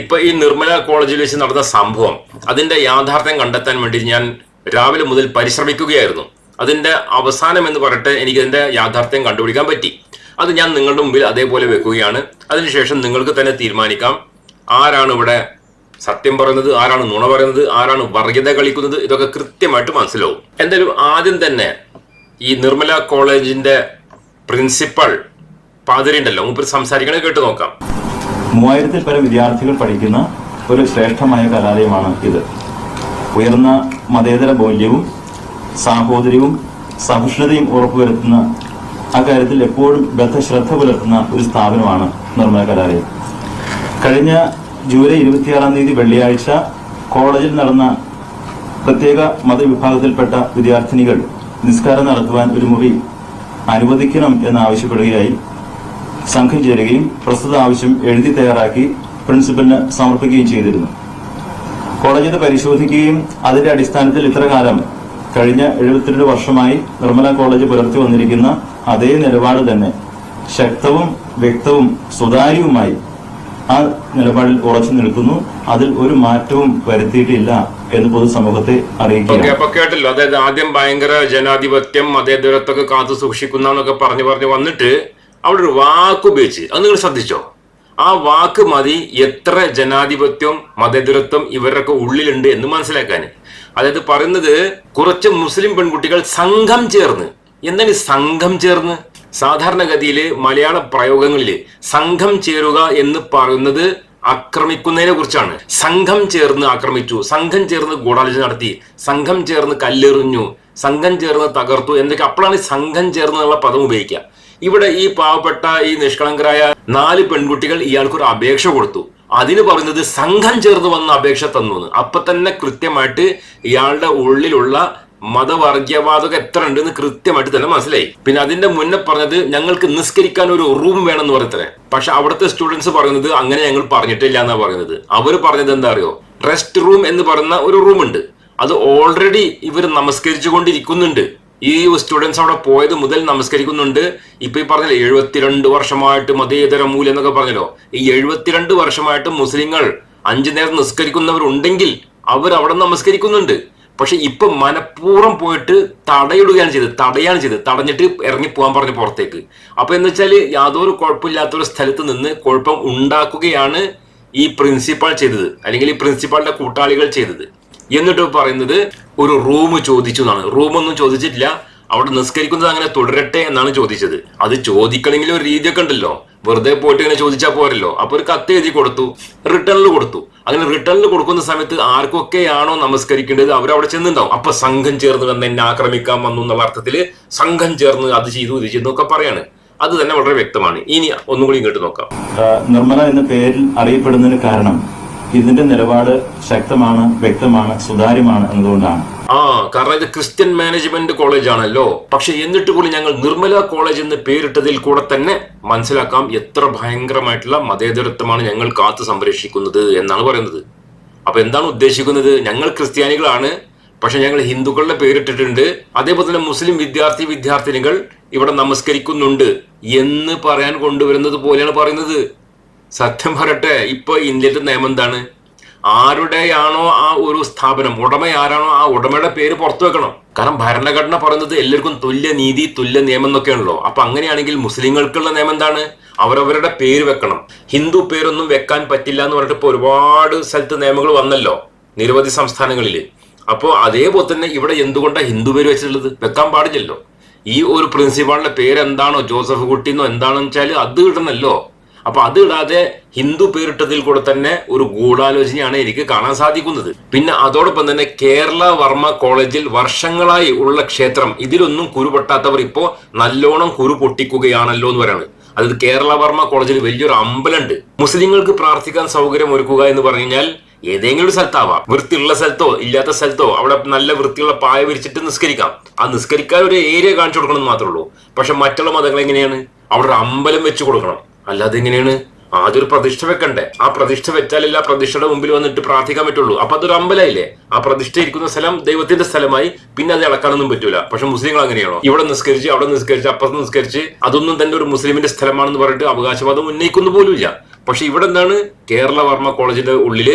ഇപ്പൊ ഈ നിർമ്മല കോളേജിൽ വെച്ച് നടന്ന സംഭവം അതിന്റെ യാഥാർത്ഥ്യം കണ്ടെത്താൻ വേണ്ടി ഞാൻ രാവിലെ മുതൽ പരിശ്രമിക്കുകയായിരുന്നു. അതിന്റെ അവസാനം എന്ന് പറയട്ടെ എനിക്ക് അതിന്റെ യാഥാർത്ഥ്യം കണ്ടുപിടിക്കാൻ പറ്റി. അത് ഞാൻ നിങ്ങളുടെ മുമ്പിൽ അതേപോലെ വെക്കുകയാണ്. അതിനുശേഷം നിങ്ങൾക്ക് തന്നെ തീരുമാനിക്കാം. ആരാണ് ഇവിടെ സത്യം പറയുന്നത്? ആരാണ് നുണ പറയുന്നത്? ആരാണ് വർഗീയത കളിക്കുന്നത്? ഇതൊക്കെ കൃത്യമായിട്ട് മനസ്സിലാവും. എന്തായാലും ആദ്യം തന്നെ ഈ നിർമ്മല കോളേജിന്റെ പ്രിൻസിപ്പൽ പാതിരിണ്ടല്ലോ മൂപ്പർ സംസാരിക്കണേ കേട്ട് നോക്കാം. മൂവായിരത്തിൽ പരം വിദ്യാർത്ഥികൾ പഠിക്കുന്ന ഒരു ശ്രേഷ്ഠമായ കലാലയമാണ് ഇത്. ഉയർന്ന മതേതര മൂല്യവും സാഹോദര്യവും സഹിഷ്ണുതയും ഉറപ്പുവരുത്തുന്ന അക്കാര്യത്തിൽ എപ്പോഴും ബദ്ധശ്രദ്ധ പുലർത്തുന്ന ഒരു സ്ഥാപനമാണ് നിർമ്മല കലാലയം. കഴിഞ്ഞ ജൂലൈ ഇരുപത്തിയാറാം തീയതി വെള്ളിയാഴ്ച കോളേജിൽ നടന്ന പ്രത്യേക മതവിഭാഗത്തിൽപ്പെട്ട വിദ്യാർത്ഥിനികൾ നിസ്കാരം നടത്തുവാൻ ഒരു മുറി അനുവദിക്കണം എന്ന് ആവശ്യപ്പെടുകയായി സംഘം ചേരുകയും പ്രസ്തുത ആവശ്യം എഴുതി തയ്യാറാക്കി പ്രിൻസിപ്പലിന് സമർപ്പിക്കുകയും ചെയ്തിരുന്നു. കോളേജ് പരിശോധിക്കുകയും അതിന്റെ അടിസ്ഥാനത്തിൽ ഇത്ര കാലം കഴിഞ്ഞ എഴുപത്തിരണ്ട് വർഷമായി നിർമ്മല കോളേജ് പുലർത്തി വന്നിരിക്കുന്ന അതേ നിലപാട് തന്നെ ശക്തവും വ്യക്തവും സുതാര്യവുമായി ആ നിലപാടിൽ ഉറച്ചു നിൽക്കുന്നു. അതിൽ ഒരു മാറ്റവും വരുത്തിയിട്ടില്ല എന്ന് പൊതുസമൂഹത്തെ അറിയിക്കുന്നു അതായത് ആദ്യം ഭയങ്കര ജനാധിപത്യം മതേതരത്വമൊക്കെ കാത്തു സൂക്ഷിക്കുന്ന പറഞ്ഞു പറഞ്ഞു വന്നിട്ട് അവിടെ ഒരു വാക്ക് ഉപയോഗിച്ച്. അത് നിങ്ങൾ ശ്രദ്ധിച്ചോ? ആ വാക്ക് മതി എത്ര ജനാധിപത്യം മതേതരത്വം ഇവരൊക്കെ ഉള്ളിലുണ്ട് എന്ന് മനസ്സിലാക്കാൻ. അതായത് പറയുന്നത് കുറച്ച് മുസ്ലിം പെൺകുട്ടികൾ സംഘം ചേർന്ന്. എന്താണ് സംഘം ചേർന്ന്? സാധാരണഗതിയിൽ മലയാള പ്രയോഗങ്ങളിൽ സംഘം ചേരുക എന്ന് പറയുന്നത് ആക്രമിക്കുന്നതിനെ കുറിച്ചാണ്. സംഘം ചേർന്ന് ആക്രമിച്ചു സംഘം ചേർന്ന് ഗൂഢാലോചന നടത്തി സംഘം ചേർന്ന് കല്ലെറിഞ്ഞു സംഘം ചേർന്ന് തകർത്തു എന്തൊക്കെ അപ്പോഴാണ് സംഘം ചേർന്ന് എന്നുള്ള പദം ഉപയോഗിക്കുക. ഇവിടെ ഈ പാവപ്പെട്ട ഈ നിഷ്കളങ്കരായ നാല് പെൺകുട്ടികൾ ഇയാൾക്കൊരു അപേക്ഷ കൊടുത്തു. അതിന് പറയുന്നത് സംഘം ചേർന്ന് വന്ന അപേക്ഷ തന്നു എന്ന് അപ്പൊ തന്നെ കൃത്യമായിട്ട് ഇയാളുടെ ഉള്ളിലുള്ള മതവർഗീയവാദം എത്ര ഉണ്ടെന്ന് കൃത്യമായിട്ട് തന്നെ മനസ്സിലായി. പിന്നെ അതിന്റെ മുന്നേ പറഞ്ഞത് ഞങ്ങൾക്ക് നിസ്കരിക്കാൻ ഒരു റൂം വേണമെന്ന് പറയത്രേ പക്ഷെ അവിടുത്തെ സ്റ്റുഡൻസ് പറയുന്നത് അങ്ങനെ ഞങ്ങൾ പറഞ്ഞിട്ടില്ല എന്നാ പറയുന്നത്. അവർ പറഞ്ഞത് എന്താ അറിയോ? റെസ്റ്റ് റൂം എന്ന് പറയുന്ന ഒരു റൂം ഉണ്ട് അത് ഓൾറെഡി ഇവർ നമസ്കരിച്ചു കൊണ്ടിരിക്കുന്നുണ്ട്. ഈ സ്റ്റുഡൻസ് അവിടെ പോയത് മുതൽ നമസ്കരിക്കുന്നുണ്ട്. ഇപ്പൊ ഈ പറഞ്ഞല്ലോ എഴുപത്തിരണ്ട് വർഷമായിട്ട് മതേതര മൂല്യം എന്നൊക്കെ പറഞ്ഞല്ലോ. ഈ എഴുപത്തിരണ്ട് വർഷമായിട്ട് മുസ്ലിങ്ങൾ അഞ്ചു നേരം നിസ്കരിക്കുന്നവരുണ്ടെങ്കിൽ അവർ അവിടെ നമസ്കരിക്കുന്നുണ്ട്. പക്ഷെ ഇപ്പൊ മനഃപൂർവം പോയിട്ട് തടയിടുകയാണ് ചെയ്തത്. തടയാണ് ചെയ്തത്. തടഞ്ഞിട്ട് ഇറങ്ങി പോകാൻ പറഞ്ഞു പുറത്തേക്ക്. അപ്പൊ എന്ന് വെച്ചാൽ യാതൊരു കുഴപ്പമില്ലാത്ത ഒരു സ്ഥലത്ത് നിന്ന് കുഴപ്പം ഉണ്ടാക്കുകയാണ് ഈ പ്രിൻസിപ്പാൾ ചെയ്തത്. അല്ലെങ്കിൽ ഈ പ്രിൻസിപ്പാളിന്റെ കൂട്ടാളികൾ ചെയ്തത്. എന്നിട്ട് പറയുന്നത് ഒരു റൂം ചോദിച്ചു എന്നാണ്. റൂം ഒന്നും ചോദിച്ചിട്ടില്ല. അവിടെ നിസ്കരിക്കുന്നത് അങ്ങനെ തുടരട്ടെ എന്നാണ് ചോദിച്ചത്. അത് ചോദിക്കണമെങ്കിൽ ഒരു രീതിയൊക്കെ ഉണ്ടല്ലോ. വെറുതെ പോയിട്ട് ഇങ്ങനെ ചോദിച്ചാൽ പോരല്ലോ. അപ്പൊ ഒരു കത്ത് എഴുതി കൊടുത്തു. റിട്ടേണിൽ കൊടുത്തു. അങ്ങനെ റിട്ടേണിൽ കൊടുക്കുന്ന സമയത്ത് ആർക്കൊക്കെയാണോ നമസ്കരിക്കേണ്ടത് അവരവിടെ ചെന്നുണ്ടാവും അപ്പൊ സംഘം ചേർന്ന് വന്ന് എന്നെ ആക്രമിക്കാൻ വന്നു എന്നുള്ള അർത്ഥത്തിൽ സംഘം ചേർന്ന് അത് ചെയ്തു ഇത് ചെയ്തു ഒക്കെ പറയാണ്. അത് തന്നെ വളരെ വ്യക്തമാണ്. ഇനി ഒന്നുകൂടി ഇങ്ങോട്ട് നോക്കാം. നിർമ്മല എന്ന പേരിൽ അറിയപ്പെടുന്നതിന് കാരണം ഇതിന്റെ നിലപാട് ശക്തമാണ് വ്യക്തമാണ് സുതാര്യമാണ് എന്നതുകൊണ്ടാണ്. ആ കാരണം ഇത് ക്രിസ്ത്യൻ മാനേജ്മെന്റ് കോളേജ് ആണല്ലോ പക്ഷെ എന്നിട്ട് കൂടി ഞങ്ങൾ നിർമ്മല കോളേജ് എന്ന് പേരിട്ടതിൽ കൂടെ തന്നെ മനസ്സിലാക്കാം എത്ര ഭയങ്കരമായിട്ടുള്ള മതേതരത്വമാണ് ഞങ്ങൾ കാത്തു സംരക്ഷിക്കുന്നത് എന്നാണ് പറയുന്നത്. അപ്പൊ എന്താണ് ഉദ്ദേശിക്കുന്നത്? ഞങ്ങൾ ക്രിസ്ത്യാനികളാണ് പക്ഷെ ഞങ്ങൾ ഹിന്ദുക്കളുടെ പേരിട്ടിട്ടുണ്ട്. അതേപോലെ തന്നെ മുസ്ലിം വിദ്യാർത്ഥി വിദ്യാർത്ഥിനികൾ ഇവിടെ നമസ്കരിക്കുന്നുണ്ട് എന്ന് പറയാൻ കൊണ്ടുവരുന്നത് പോലെയാണ് പറയുന്നത്. സത്യം പറയട്ടെ ഇപ്പൊ ഇന്ത്യയുടെ നിയമം എന്താണ്? ആരുടെയാണോ ആ ഒരു സ്ഥാപനം ഉടമ ആരാണോ ആ ഉടമയുടെ പേര് പുറത്തു വെക്കണം. കാരണം ഭരണഘടന പറയുന്നത് എല്ലാവർക്കും തുല്യ നീതി തുല്യ നിയമം എന്നൊക്കെയാണല്ലോ. അപ്പൊ അങ്ങനെയാണെങ്കിൽ മുസ്ലിങ്ങൾക്കുള്ള നിയമം എന്താണ്? അവരവരുടെ പേര് വെക്കണം. ഹിന്ദു പേരൊന്നും വെക്കാൻ പറ്റില്ല എന്ന് പറഞ്ഞിട്ട് ഇപ്പൊ ഒരുപാട് സ്ഥലത്ത് നിയമങ്ങൾ വന്നല്ലോ നിരവധി സംസ്ഥാനങ്ങളിൽ അപ്പോൾ അതേപോലെ തന്നെ ഇവിടെ എന്തുകൊണ്ടാണ് ഹിന്ദു പേര് വെച്ചിട്ടുള്ളത്? വെക്കാൻ പാടില്ലല്ലോ. ഈ ഒരു പ്രിൻസിപ്പാളിന്റെ പേര് എന്താണോ ജോസഫ് കുട്ടിന്നോ എന്താണെന്ന് വെച്ചാൽ അത് ഇടണല്ലോ അപ്പൊ അത് ഇടാതെ ഹിന്ദു പേരിട്ടതിൽ കൂടെ തന്നെ ഒരു ഗൂഢാലോചനയാണ് എനിക്ക് കാണാൻ സാധിക്കുന്നത്. പിന്നെ അതോടൊപ്പം തന്നെ കേരള വർമ്മ കോളേജിൽ വർഷങ്ങളായി ഉള്ള ക്ഷേത്രം ഇതിലൊന്നും കുരു പൊട്ടാത്തവർ ഇപ്പോ നല്ലോണം കുരു പൊട്ടിക്കുകയാണല്ലോ എന്ന് പറയാണ്. അതായത് കേരള വർമ്മ കോളേജിൽ വലിയൊരു അമ്പലമുണ്ട്. മുസ്ലിങ്ങൾക്ക് പ്രാർത്ഥിക്കാൻ സൗകര്യം ഒരുക്കുക എന്ന് പറഞ്ഞു കഴിഞ്ഞാൽ ഏതെങ്കിലും സ്ഥലത്താവാം. വൃത്തിയുള്ള സ്ഥലത്തോ ഇല്ലാത്ത സ്ഥലത്തോ അവിടെ നല്ല വൃത്തിയുള്ള പായ വിരിച്ചിട്ട് നിസ്കരിക്കാം. ആ നിസ്കരിക്കാൻ ഒരു ഏരിയ കാണിച്ചു കൊടുക്കണം എന്ന് മാത്രമേ ഉള്ളൂ. പക്ഷെ മറ്റുള്ള മതങ്ങൾ എങ്ങനെയാണ്? അവിടെ ഒരു അമ്പലം വെച്ച് കൊടുക്കണം. അല്ലാതെ എങ്ങനെയാണ്? ആദ്യം ഒരു പ്രതിഷ്ഠ വെക്കണ്ടേ? ആ പ്രതിഷ്ഠ വെച്ചാലല്ല ആ പ്രതിഷ്ഠയുടെ മുമ്പിൽ വന്നിട്ട് പ്രാർത്ഥിക്കാൻ പറ്റുള്ളൂ. അപ്പൊ അതൊരു അമ്പലമില്ലേ ആ പ്രതിഷ്ഠ ഇരിക്കുന്ന സ്ഥലം ദൈവത്തിന്റെ സ്ഥലമായി പിന്നെ അത് ഇളക്കാനൊന്നും പറ്റൂല. പക്ഷെ മുസ്ലിങ്ങൾ അങ്ങനെയാണോ? ഇവിടെ നിസ്കരിച്ച് അവിടെ നിസ്കരിച്ച് അപ്പുറത്ത് നിസ്കരിച്ച് അതൊന്നും തന്നെ ഒരു മുസ്ലിമിന്റെ സ്ഥലമാണെന്ന് പറഞ്ഞിട്ട് അവകാശവാദം ഉന്നയിക്കുന്നു പോലുമില്ല. പക്ഷെ ഇവിടെ എന്താണ്? കേരള വർമ്മ കോളേജിന്റെ ഉള്ളിൽ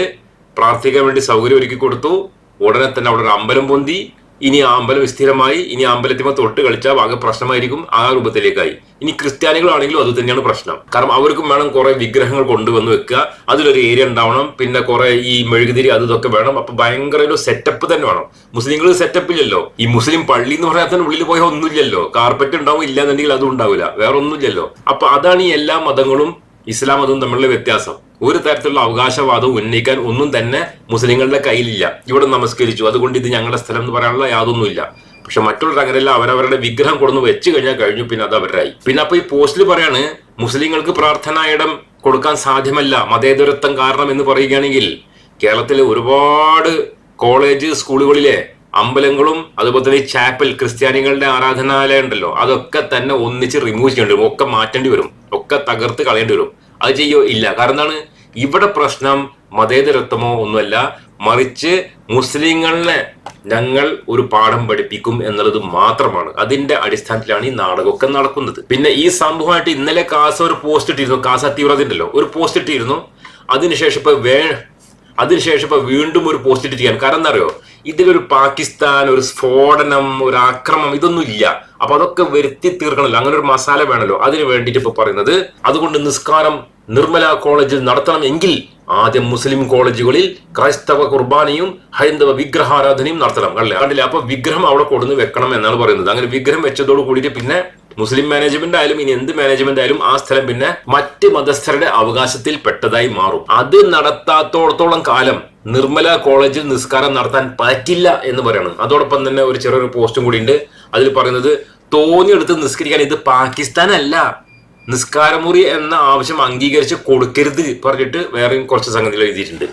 പ്രാർത്ഥിക്കാൻ വേണ്ടി സൗകര്യം ഒരുക്കി കൊടുത്തു. ഉടനെ തന്നെ അവിടെ ഒരു അമ്പലം പൊന്തി. ഇനി അമ്പലം വിസ്തീരമായി ഇനി അമ്പലത്തിമ തൊട്ട് കളിച്ചാൽ ആകെ പ്രശ്നമായിരിക്കും ആ രൂപത്തിലേക്കായി. ഇനി ക്രിസ്ത്യാനികളാണെങ്കിലും അത് തന്നെയാണ് പ്രശ്നം. കാരണം അവർക്കും വേണം കുറെ വിഗ്രഹങ്ങൾ കൊണ്ടുവന്ന് വെക്കുക. അതിലൊരു ഏരിയ ഉണ്ടാവണം. പിന്നെ കുറെ ഈ മെഴുകുതിരി അത് ഇതൊക്കെ വേണം. അപ്പൊ ഭയങ്കര ഒരു സെറ്റപ്പ് തന്നെ വേണം. മുസ്ലിങ്ങൾ സെറ്റപ്പില്ലല്ലോ ഈ മുസ്ലിം പള്ളി എന്ന് പറയാൻ തന്നെ ഉള്ളിൽ പോയാൽ ഒന്നുമില്ലല്ലോ. കാർപ്പറ്റ് ഉണ്ടാവും ഇല്ലാന്നുണ്ടെങ്കിൽ അതും ഉണ്ടാവില്ല. വേറെ ഒന്നുമില്ലല്ലോ അപ്പൊ അതാണ് ഈ എല്ലാ മതങ്ങളും ഇസ്ലാം മതവും തമ്മിലുള്ള വ്യത്യാസം. ഒരു തരത്തിലുള്ള അവകാശവാദവും ഉന്നയിക്കാൻ ഒന്നും തന്നെ മുസ്ലിങ്ങളുടെ കയ്യിലില്ല. ഇവിടെ നമസ്കരിച്ചു. അതുകൊണ്ട് ഇത് ഞങ്ങളുടെ സ്ഥലം എന്ന് പറയാനുള്ള യാതൊന്നുമില്ല. പക്ഷെ മറ്റുള്ള അങ്ങനെയല്ല. അവരവരുടെ വിഗ്രഹം കൊടുന്ന് വെച്ച് കഴിഞ്ഞാൽ കഴിഞ്ഞു. പിന്നെ അത് അവരായി. പിന്നെ അപ്പൊ ഈ പോസ്റ്റിൽ പറയാണ് മുസ്ലിങ്ങൾക്ക് പ്രാർത്ഥനാ ഇടം കൊടുക്കാൻ സാധ്യമല്ല. മതേതരത്വം കാരണം എന്ന് പറയുകയാണെങ്കിൽ കേരളത്തിലെ ഒരുപാട് കോളേജ് സ്കൂളുകളിലെ അമ്പലങ്ങളും അതുപോലെ തന്നെ ചാപ്പൽ ക്രിസ്ത്യാനികളുടെ ആരാധനാലയം ഉണ്ടല്ലോ അതൊക്കെ തന്നെ ഒന്നിച്ച് റിമൂവ് ചെയ്യേണ്ടി വരും. ഒക്കെ മാറ്റേണ്ടി വരും. ഒക്കെ തകർത്ത് കളയേണ്ടി വരും. അത് ചെയ്യോ? ഇല്ല. കാരണം എന്താണ്? ഇവിടെ പ്രശ്നം മതേതരത്വമോ ഒന്നുമല്ല. മറിച്ച് മുസ്ലിങ്ങളെ ഞങ്ങൾ ഒരു പാഠം പഠിപ്പിക്കും എന്നുള്ളത് മാത്രമാണ്. അതിന്റെ അടിസ്ഥാനത്തിലാണ് ഈ നാടകമൊക്കെ നടക്കുന്നത്. പിന്നെ ഈ സംഭവമായിട്ട് ഇന്നലെ കാസ ഒരു പോസ്റ്റ് ഇട്ടിരുന്നു. കാസ തീവ്രത ഉണ്ടല്ലോ ഒരു പോസ്റ്റ് ഇട്ടിരുന്നു. അതിനുശേഷം ഇപ്പൊ വേ അതിനുശേഷം ഇപ്പൊ വീണ്ടും ഒരു പോസ്റ്റ് ഇട്ടിരിക്കുകയാണ് കാരണം എന്താ അറിയോ ഇതിലൊരു പാകിസ്ഥാൻ ഒരു സ്ഫോടനം ഒരു ആക്രമം ഇതൊന്നും ഇല്ല. അപ്പൊ അതൊക്കെ വരുത്തി തീർക്കണമല്ലോ. അങ്ങനെ ഒരു മസാല വേണമല്ലോ. അതിന് വേണ്ടിയിട്ട് ഇപ്പൊ പറയുന്നത്. അതുകൊണ്ട് നിസ്കാരം നിർമ്മല കോളേജിൽ നടത്തണമെങ്കിൽ ആദ്യം മുസ്ലിം കോളേജുകളിൽ ക്രൈസ്തവ കുർബാനയും ഹൈന്ദവ വിഗ്രഹാരാധനയും നടത്തണം അല്ലേ? കണ്ടില്ല? അപ്പൊ വിഗ്രഹം അവിടെ കൊടുന്ന് വെക്കണം എന്നാണ് പറയുന്നത്. അങ്ങനെ വിഗ്രഹം വെച്ചതോട് കൂടിയിട്ട് പിന്നെ മുസ്ലിം മാനേജ്മെന്റ് ആയാലും ഇനി എന്ത് മാനേജ്മെന്റ് ആയാലും ആ സ്ഥലം പിന്നെ മറ്റ് മതസ്ഥരുടെ അവകാശത്തിൽ പെട്ടതായി മാറും. അത് നടത്താത്തോടത്തോളം കാലം നിർമ്മല കോളേജിൽ നിസ്കാരം നടത്താൻ പറ്റില്ല എന്ന് പറയണം. അതോടൊപ്പം തന്നെ ഒരു ചെറിയൊരു പോസ്റ്റും കൂടി ഉണ്ട് അതിൽ പറയുന്നത് തോന്നിയെടുത്ത് നിസ്കരിക്കാൻ ഇത് പാകിസ്ഥാൻ അല്ല നിസ്കാരമുറി എന്ന ആവശ്യം അംഗീകരിച്ച് കൊടുക്കരുത് പറഞ്ഞിട്ട് വേറെയും കുറച്ച് സംഗതികൾ എഴുതിയിട്ടുണ്ട്.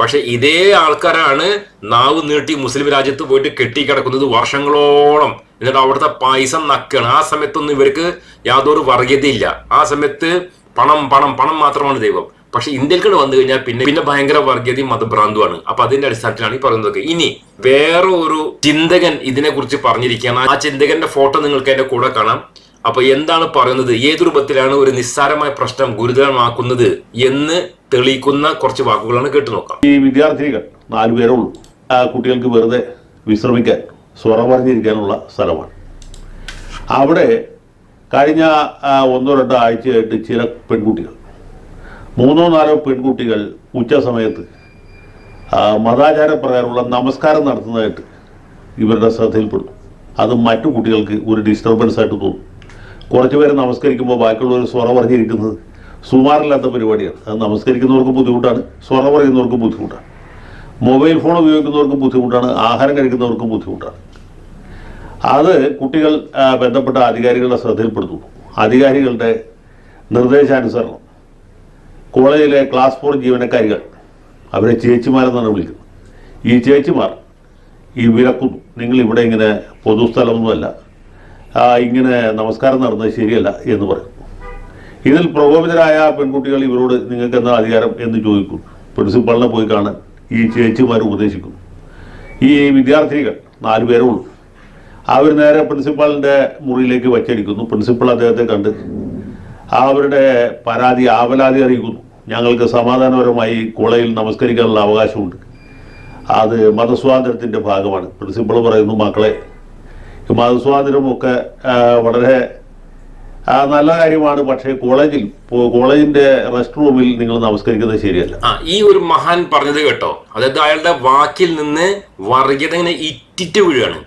പക്ഷെ ഇതേ ആൾക്കാരാണ് നാവ് നീട്ടി മുസ്ലിം രാജ്യത്ത് പോയിട്ട് കെട്ടിക്കിടക്കുന്നത് വർഷങ്ങളോളം. എന്നിട്ട് അവിടുത്തെ പൈസ നക്കുകയാണ് ആ സമയത്തൊന്നും ഇവർക്ക് യാതൊരു വർഗീയതയില്ല. ആ സമയത്ത് പണം പണം പണം മാത്രമാണ് ദൈവം. പക്ഷെ ഇന്ത്യയിലേക്ക് വന്നു കഴിഞ്ഞാൽ പിന്നെ പിന്നെ ഭയങ്കര വർഗീയതയും മതഭ്രാന്തുമാണ് അപ്പൊ അതിന്റെ അടിസ്ഥാനത്തിലാണ് ഈ പറയുന്നതൊക്കെ. ഇനി വേറെ ഒരു ചിന്തകൻ ഇതിനെ കുറിച്ച് പറഞ്ഞിരിക്കുകയാണ്. ആ ചിന്തകന്റെ ഫോട്ടോ നിങ്ങൾക്ക് എന്റെ കൂടെ കാണാം. അപ്പൊ എന്താണ് പറയുന്നത്? ഏത് രൂപത്തിലാണ് ഒരു നിസ്സാരമായ പ്രശ്നം ഗുരുതരമാക്കുന്നത് എന്ന് തെളിയിക്കുന്ന കുറച്ച് വാക്കുകളാണ് കേട്ടു നോക്കാം. ഈ വിദ്യാർത്ഥികൾ നാലുപേരേ ഉള്ളൂ ആ കുട്ടികൾക്ക് വെറുതെ വിശ്രമിക്കാൻ സ്വറ പറഞ്ഞിരിക്കാനുള്ള സ്ഥലമാണ്. അവിടെ കഴിഞ്ഞ ഒന്നോ രണ്ടോ ആഴ്ചയായിട്ട് ചില പെൺകുട്ടികൾ മൂന്നോ നാലോ പെൺകുട്ടികൾ ഉച്ച സമയത്ത് മതാചാരപ്രകാരമുള്ള നമസ്കാരം നടത്തുന്നതായിട്ട് ഇവരുടെ ശ്രദ്ധയിൽപ്പെടും അത് മറ്റു കുട്ടികൾക്ക് ഒരു ഡിസ്റ്റർബൻസ് ആയിട്ട് തോന്നും. കുറച്ച് പേര് നമസ്കരിക്കുമ്പോൾ ബാക്കിയുള്ളവർ സ്വറ പറഞ്ഞിരിക്കുന്നത് സുമാറില്ലാത്ത പരിപാടിയാണ്. അത് നമസ്കരിക്കുന്നവർക്ക് ബുദ്ധിമുട്ടാണ് സ്വറ പറയുന്നവർക്ക് ബുദ്ധിമുട്ടാണ്. മൊബൈൽ ഫോൺ ഉപയോഗിക്കുന്നവർക്ക് ബുദ്ധിമുട്ടാണ് ആഹാരം കഴിക്കുന്നവർക്കും ബുദ്ധിമുട്ടാണ്. അത് കുട്ടികൾ ബന്ധപ്പെട്ട അധികാരികളുടെ ശ്രദ്ധയിൽപ്പെടുത്തുന്നു. അധികാരികളുടെ നിർദ്ദേശാനുസരണം. കോളേജിലെ ക്ലാസ് ഫോർ ജീവനക്കാരികൾ അവരെ ചേച്ചിമാരെന്നാണ് വിളിക്കുന്നത്. ഈ ചേച്ചിമാർ ഈ വിലക്കുന്നു. നിങ്ങൾ ഇവിടെ ഇങ്ങനെ പൊതുസ്ഥലമൊന്നുമല്ല ഇങ്ങനെ നമസ്കാരം നടന്നത് ശരിയല്ല എന്ന് പറയും. ഇതിൽ പ്രകോപിതരായ പെൺകുട്ടികൾ ഇവരോട് നിങ്ങൾക്ക് എന്താ അധികാരം എന്ന് ചോദിക്കും. പ്രിൻസിപ്പളിനെ പോയി കാണാൻ ഈ ചേച്ചിമാർ ഉപദേശിക്കുന്നു. ഈ വിദ്യാർത്ഥികൾ നാലു പേരേ ഉള്ളൂ. അവർ നേരെ പ്രിൻസിപ്പാളിന്റെ മുറിയിലേക്ക് വച്ചടിക്കുന്നു. പ്രിൻസിപ്പൾ അദ്ദേഹത്തെ കണ്ട് അവരുടെ പരാതി ആവലാതി അറിയിക്കുന്നു. ഞങ്ങൾക്ക് സമാധാനപരമായി കോളേജിൽ നമസ്കരിക്കാനുള്ള അവകാശമുണ്ട്. അത് മതസ്വാതന്ത്ര്യത്തിന്റെ ഭാഗമാണ്. പ്രിൻസിപ്പൾ പറയുന്നു മക്കളെ മതസ്വാതന്ത്ര്യമൊക്കെ വളരെ നല്ല കാര്യമാണ്. പക്ഷേ കോളേജിൽ കോളേജിന്റെ റെസ്റ്റ് റൂമിൽ നിങ്ങൾ നമസ്കരിക്കുന്നത് ശരിയല്ല. ആ ഈ ഒരു മഹാൻ പറഞ്ഞത് കേട്ടോ. അതായത് അയാളുടെ വാക്കിൽ നിന്ന് വർഗീയത ഇങ്ങനെ ഇറ്റിറ്റ് വീഴാണ്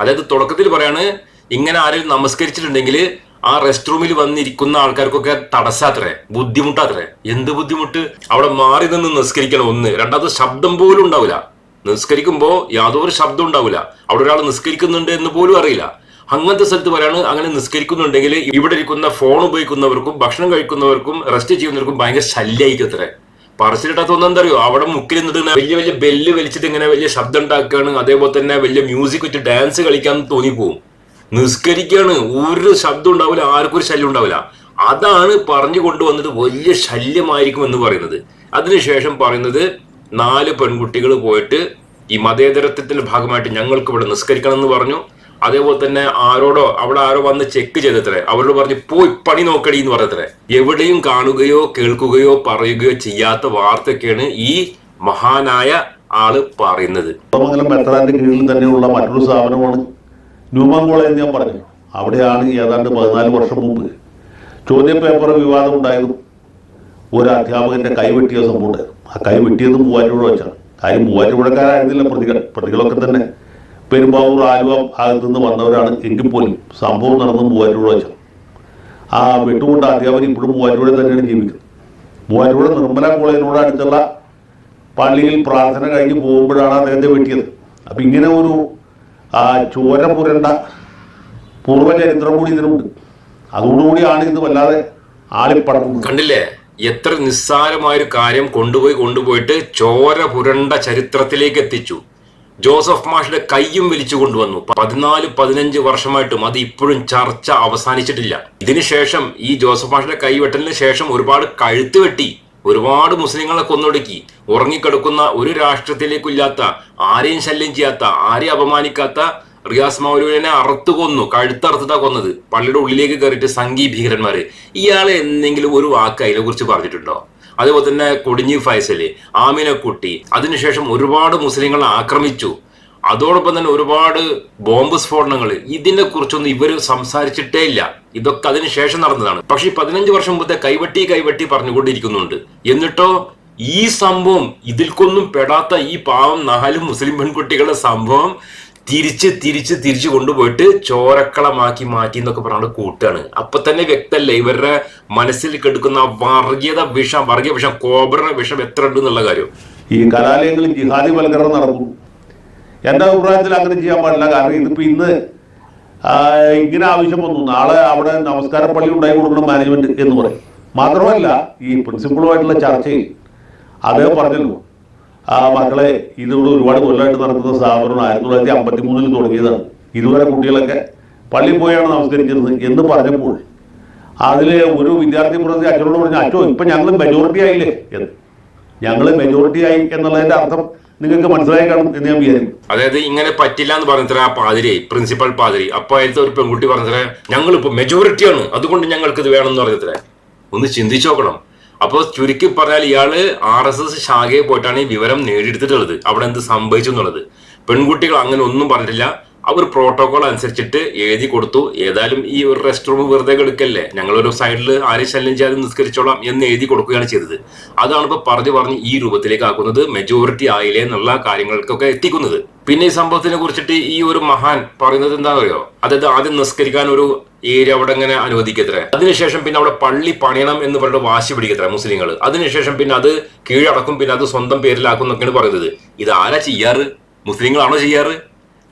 അതായത് തുടക്കത്തിൽ പറയാണ് ഇങ്ങനെ ആരെങ്കിലും നമസ്കരിച്ചിട്ടുണ്ടെങ്കിൽ ആ റെസ്റ്റ് റൂമിൽ വന്നിരിക്കുന്ന ആൾക്കാർക്കൊക്കെ തടസ്സാത്രേ ബുദ്ധിമുട്ടാത്രേ. എന്ത് ബുദ്ധിമുട്ട്? അവിടെ മാറി നിന്ന് നിസ്കരിക്കണം ഒന്ന്. രണ്ടാമത് ശബ്ദം പോലും ഉണ്ടാവില്ല. നിസ്കരിക്കുമ്പോ യാതൊരു ശബ്ദം ഉണ്ടാവില്ല അവിടെ ഒരാൾ നിസ്കരിക്കുന്നുണ്ട് എന്ന് പോലും അറിയില്ല. അങ്ങനത്തെ സ്ഥലത്ത് പറയാണ് അങ്ങനെ നിസ്കരിക്കുന്നുണ്ടെങ്കിൽ ഇവിടെ ഇരിക്കുന്ന ഫോൺ ഉപയോഗിക്കുന്നവർക്കും ഭക്ഷണം കഴിക്കുന്നവർക്കും റെസ്റ്റ് ചെയ്യുന്നവർക്കും ഭയങ്കര ശല്യമായിരിക്കും അത്ര. പറച്ചിലിട്ടാത്ത ഒന്നും എന്താ അറിയോ? അവിടെ മുക്കിൽ നിന്നിട്ട് വലിയ വലിയ ബെല്ല് വലിച്ചിട്ട് ഇങ്ങനെ വലിയ ശബ്ദം ഉണ്ടാക്കുകയാണ്. അതേപോലെ തന്നെ വലിയ മ്യൂസിക് വെച്ച് ഡാൻസ് കളിക്കാൻ തോന്നിപ്പോവും. നിസ്കരിക്കുകയാണ് ഒരു ശബ്ദം ഉണ്ടാവില്ല ആർക്കും ഒരു ശല്യം ഉണ്ടാവില്ല. അതാണ് പറഞ്ഞു കൊണ്ടുവന്നത് വലിയ ശല്യമായിരിക്കും എന്ന് പറയുന്നത്. അതിനുശേഷം പറയുന്നത് നാല് പെൺകുട്ടികൾ പോയിട്ട് ഈ മതേതരത്വത്തിന്റെ ഭാഗമായിട്ട് ഞങ്ങൾക്ക് ഇവിടെ നിസ്കരിക്കണം എന്ന് പറഞ്ഞു. അതേപോലെ തന്നെ ആരോടോ അവിടെ ആരോ വന്ന് ചെക്ക് ചെയ്തത്രേ. അവരോട് പറഞ്ഞ് പോയി പണി നോക്കടി എന്ന് പറഞ്ഞത്രേ. എവിടെയും കാണുകയോ കേൾക്കുകയോ പറയുകയോ ചെയ്യാത്ത വാർത്തയൊക്കെയാണ് ഈ മഹാനായ ആൾ പറയുന്നത്. കീഴിൽ തന്നെയുള്ള മറ്റൊരു സ്ഥാപനമാണ് ന്യൂമാൻ കോളേജ് ഞാൻ പറഞ്ഞു. അവിടെയാണ് ഏതാണ്ട് പതിനാല് വർഷം മുമ്പ് ചോദ്യ പേപ്പർ വിവാദം ഉണ്ടായതും ഒരു അധ്യാപകന്റെ കൈവെട്ടിയ സംഭവം ഉണ്ടായിരുന്നു കൈ വെട്ടിയത് മൂവാറ്റുപുഴ വെച്ചാണ്. കാര്യം മൂവാറ്റുപുഴക്കാരായിരുന്നില്ല പ്രതികൾ പ്രതികളൊക്കെ തന്നെ. പെരുമ്പാവൂർ ആലുവ ഭാഗത്തു നിന്ന് വന്നവരാണ് എങ്കിൽ പോലും സംഭവം നടന്നത് മൂവാറ്റുപുഴ വെച്ചാണ്. ആ വെട്ടുകൊണ്ട അധ്യാപകൻ ഇപ്പോഴും മൂവാറ്റുപുഴ തന്നെയാണ് ജീവിക്കുന്നത്. മൂവാറ്റുപുഴ നിർമ്മല കോളേജിനോട് അടുത്തുള്ള പള്ളിയിൽ പ്രാർത്ഥന കഴിഞ്ഞ് പോകുമ്പോഴാണ് അദ്ദേഹത്തെ വെട്ടിയത്. അപ്പം ഇങ്ങനെ ഒരു ആ, ചോര പുരണ്ട പൂർവചരിത്രം കൂടി ഇതിനുണ്ട്. അതോടുകൂടിയാണ് ഇത് വല്ലാതെ ആളിപ്പടക്കുന്നത് കണ്ടില്ലേ? എത്ര നിസ്സാരമായൊരു കാര്യം കൊണ്ടുപോയി കൊണ്ടുപോയിട്ട് ചോര പുരണ്ട ചരിത്രത്തിലേക്ക് എത്തിച്ചു. ജോസഫ് മാഷിന്റെ കയ്യും വലിച്ചു കൊണ്ടുവന്നു. പതിനാല് പതിനഞ്ച് വർഷമായിട്ടും അത് ഇപ്പോഴും ചർച്ച അവസാനിച്ചിട്ടില്ല. ഇതിനുശേഷം ഈ ജോസഫ് മാഷിന്റെ കൈ വെട്ടലിന് ശേഷം ഒരുപാട് കഴുത്ത് വെട്ടി ഒരുപാട് മുസ്ലിങ്ങളെ കൊന്നൊടുക്കി. ഉറങ്ങിക്കിടക്കുന്ന ഒരു രാഷ്ട്രത്തിലേക്കില്ലാത്ത ആരെയും ശല്യം ചെയ്യാത്ത ആരെയും അപമാനിക്കാത്ത റിയാസ് മൗലൂലിനെ അറുത്തു കൊന്നു കഴുത്തറുത്തതാ കൊന്നത്. പള്ളിയുടെ ഉള്ളിലേക്ക് കയറിയിട്ട് സംഘീ ഭീകരന്മാര്. ഇയാളെ എന്തെങ്കിലും ഒരു വാക്ക് അതിനെ കുറിച്ച് പറഞ്ഞിട്ടുണ്ടോ? അതുപോലെ തന്നെ കൊടിഞ്ഞി ഫൈസൽ ആമിനക്കുട്ടി അതിനുശേഷം ഒരുപാട് മുസ്ലിങ്ങളെ ആക്രമിച്ചു. അതോടൊപ്പം തന്നെ ഒരുപാട് ബോംബ് സ്ഫോടനങ്ങൾ ഇതിനെ കുറിച്ചൊന്നും ഇവർ സംസാരിച്ചിട്ടേ ഇല്ല. ഇതൊക്കെ അതിനുശേഷം നടന്നതാണ്. പക്ഷെ പതിനഞ്ച് വർഷം മുമ്പത്തെ കൈവട്ടി കൈവട്ടി പറഞ്ഞുകൊണ്ടിരിക്കുന്നുണ്ട്. എന്നിട്ടോ ഈ സംഭവം ഇതിൽക്കൊന്നും പെടാത്ത ഈ പാവം നാല് മുസ്ലിം പെൺകുട്ടികളുടെ സംഭവം തിരിച്ച് തിരിച്ച് തിരിച്ച് കൊണ്ടുപോയിട്ട് ചോരക്കളമാക്കി മാറ്റി എന്നൊക്കെ പറഞ്ഞുകൊണ്ട് കൂട്ടാണ് അപ്പൊ തന്നെ വ്യക്തല്ലേ ഇവരുടെ മനസ്സിൽ കെടുക്കുന്ന വർഗീയത വിഷം വർഗീയ വിഷം കോബ്ര വിഷം എത്ര ഉണ്ട് എന്നുള്ള കാര്യം. ഈ കലാലയങ്ങളിൽ ജിഹാദി വൽക്കരണം നടക്കും എന്റെ അഭിപ്രായത്തിൽ അങ്ങനെ ചെയ്യാൻ പാടില്ല. കാരണം ഇതിപ്പോ ഇന്ന് ഇങ്ങനെ ആവശ്യം വന്നു. നാളെ അവിടെ നമസ്കാര പള്ളി ഉണ്ടായി കൊടുക്കണം മാനേജ്മെന്റ് എന്ന് പറയും. മാത്രമല്ല ഈ പ്രിൻസിപ്പളുമായിട്ടുള്ള ചർച്ചയിൽ അദ്ദേഹം പറഞ്ഞല്ലോ ആ മക്കളെ ഇതിവിടെ ഒരുപാട് കൊല്ലമായിട്ട് നടത്തുന്ന സ്ഥാപനം ആയിരത്തി തൊള്ളായിരത്തി അമ്പത്തി മൂന്നിൽ തുടങ്ങിയതാണ്. ഇതുവരെ കുട്ടികളൊക്കെ പള്ളിയിൽ പോയാണ് നമസ്കരിച്ചിരുന്നത് എന്ന് പറഞ്ഞപ്പോൾ അതിൽ ഒരു വിദ്യാർത്ഥി പ്രതി അച്ഛനോട് പറഞ്ഞു അച്ഛോ ഇപ്പം ഞങ്ങൾ മെജോറിറ്റി ആയില്ലേ? എന്ന്. ഞങ്ങൾ മെജോറിറ്റി ആയി എന്നുള്ളതിന്റെ അർത്ഥം നിങ്ങൾക്ക് മനസ്സിലായി കാണും എന്ന് ഞാൻ വിചാരിക്കും അതായത് ഇങ്ങനെ പറ്റില്ല എന്ന് പറഞ്ഞത്ര ആ പാതിരി പ്രിൻസിപ്പൽ പാതിരി അപ്പൊ അതിലത്തെ ഒരു പെൺകുട്ടി പറഞ്ഞത്ര ഞങ്ങളിപ്പോ മെജോറിറ്റിയാണ് അതുകൊണ്ട് ഞങ്ങൾക്ക് ഇത് വേണം എന്ന് പറഞ്ഞത്രേ ഒന്ന് ചിന്തിച്ചു നോക്കണം അപ്പൊ ചുരുക്കി പറഞ്ഞാൽ ഇയാൾ ആർ എസ് എസ് ശാഖയിൽ പോയിട്ടാണ് ഈ വിവരം നേടിയെടുത്തിട്ടുള്ളത്. അവിടെ എന്ത് സംഭവിച്ചു എന്നുള്ളത്. പെൺകുട്ടികൾ അങ്ങനെ ഒന്നും പറഞ്ഞിട്ടില്ല. അവർ പ്രോട്ടോകോൾ അനുസരിച്ചിട്ട് എഴുതി കൊടുത്തു. ഏതായാലും ഈ ഒരു റെസ്റ്റ് റൂം വെറുതെ എടുക്കല്ലേ ഞങ്ങളൊരു സൈഡിൽ ആരെയും ശല്യം ചെയ്യാതെ നിസ്കരിച്ചോളാം എന്ന് എഴുതി കൊടുക്കുകയാണ് ചെയ്തത്. അതാണ് ഇപ്പൊ പറഞ്ഞു പറഞ്ഞ് ഈ രൂപത്തിലേക്ക് ആക്കുന്നത്. മെജോറിറ്റി ആയില്ലേ എന്നുള്ള കാര്യങ്ങൾക്കൊക്കെ എത്തിക്കുന്നത്. പിന്നെ ഈ സംഭവത്തിനെ കുറിച്ചിട്ട് ഈ ഒരു മഹാൻ പറയുന്നത് എന്താ പറയുക അതായത് ആദ്യം നിസ്കരിക്കാൻ ഒരു ഏരിയ അവിടെ ഇങ്ങനെ അനുവദിക്കത്രേ? അതിനുശേഷം പിന്നെ അവിടെ പള്ളി പണിയണം എന്ന് പറഞ്ഞിട്ട് വാശി പിടിക്കത്രേ മുസ്ലിങ്ങൾ അതിനുശേഷം പിന്നെ അത് കീഴടക്കും പിന്നെ അത് സ്വന്തം പേരിലാക്കും എന്നൊക്കെയാണ് പറയുന്നത്. ഇത് ആരാ ചെയ്യാറ്? മുസ്ലിങ്ങളാണോ ചെയ്യാറ്?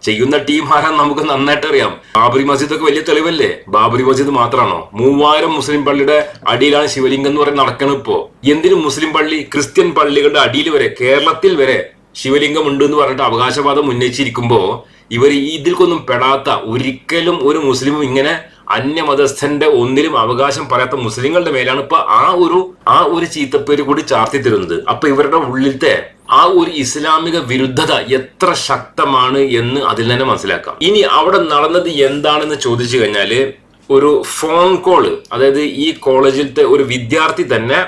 ചെയ്യുന്ന ടീം ആരാ നമുക്ക് നന്നായിട്ട് അറിയാം. ബാബറി മസ്ജിദ് ഒക്കെ വലിയ തെളിവല്ലേ? ബാബറി മസ്ജിദ് മാത്രമാണോ മൂവായിരം മുസ്ലിം പള്ളിയുടെ അടിയിലാണ് ശിവലിംഗം എന്ന് പറയുന്നത് നടക്കണം ഇപ്പോ. എന്തിനു മുസ്ലിം പള്ളി ക്രിസ്ത്യൻ പള്ളികളുടെ അടിയിൽ വരെ കേരളത്തിൽ വരെ ശിവലിംഗം ഉണ്ട് എന്ന് പറഞ്ഞിട്ട് അവകാശവാദം ഉന്നയിച്ചിരിക്കുമ്പോ ഇവർ ഇതിൽക്കൊന്നും പെടാത്ത ഒരിക്കലും ഒരു മുസ്ലിമും ഇങ്ങനെ അന്യമതസ്ഥന്റെ ഒന്നിലും അവകാശം പറയാത്ത മുസ്ലിങ്ങളുടെ മേലാണ് ഇപ്പൊ ആ ഒരു ആ ഒരു ചീത്തപ്പേര് കൂടി ചാർത്തി തരുന്നത് അപ്പൊ ഇവരുടെ ഉള്ളിലത്തെ ആ ഒരു ഇസ്ലാമിക വിരുദ്ധത എത്ര ശക്തമാണ് എന്ന് അതിൽ തന്നെ മനസ്സിലാക്കാം. ഇനി അവിടെ നടന്നത് എന്താണെന്ന് ചോദിച്ചു കഴിഞ്ഞാൽ ഒരു ഫോൺ കോൾ അതായത് ഈ കോളേജിലത്തെ ഒരു വിദ്യാർത്ഥി തന്നെ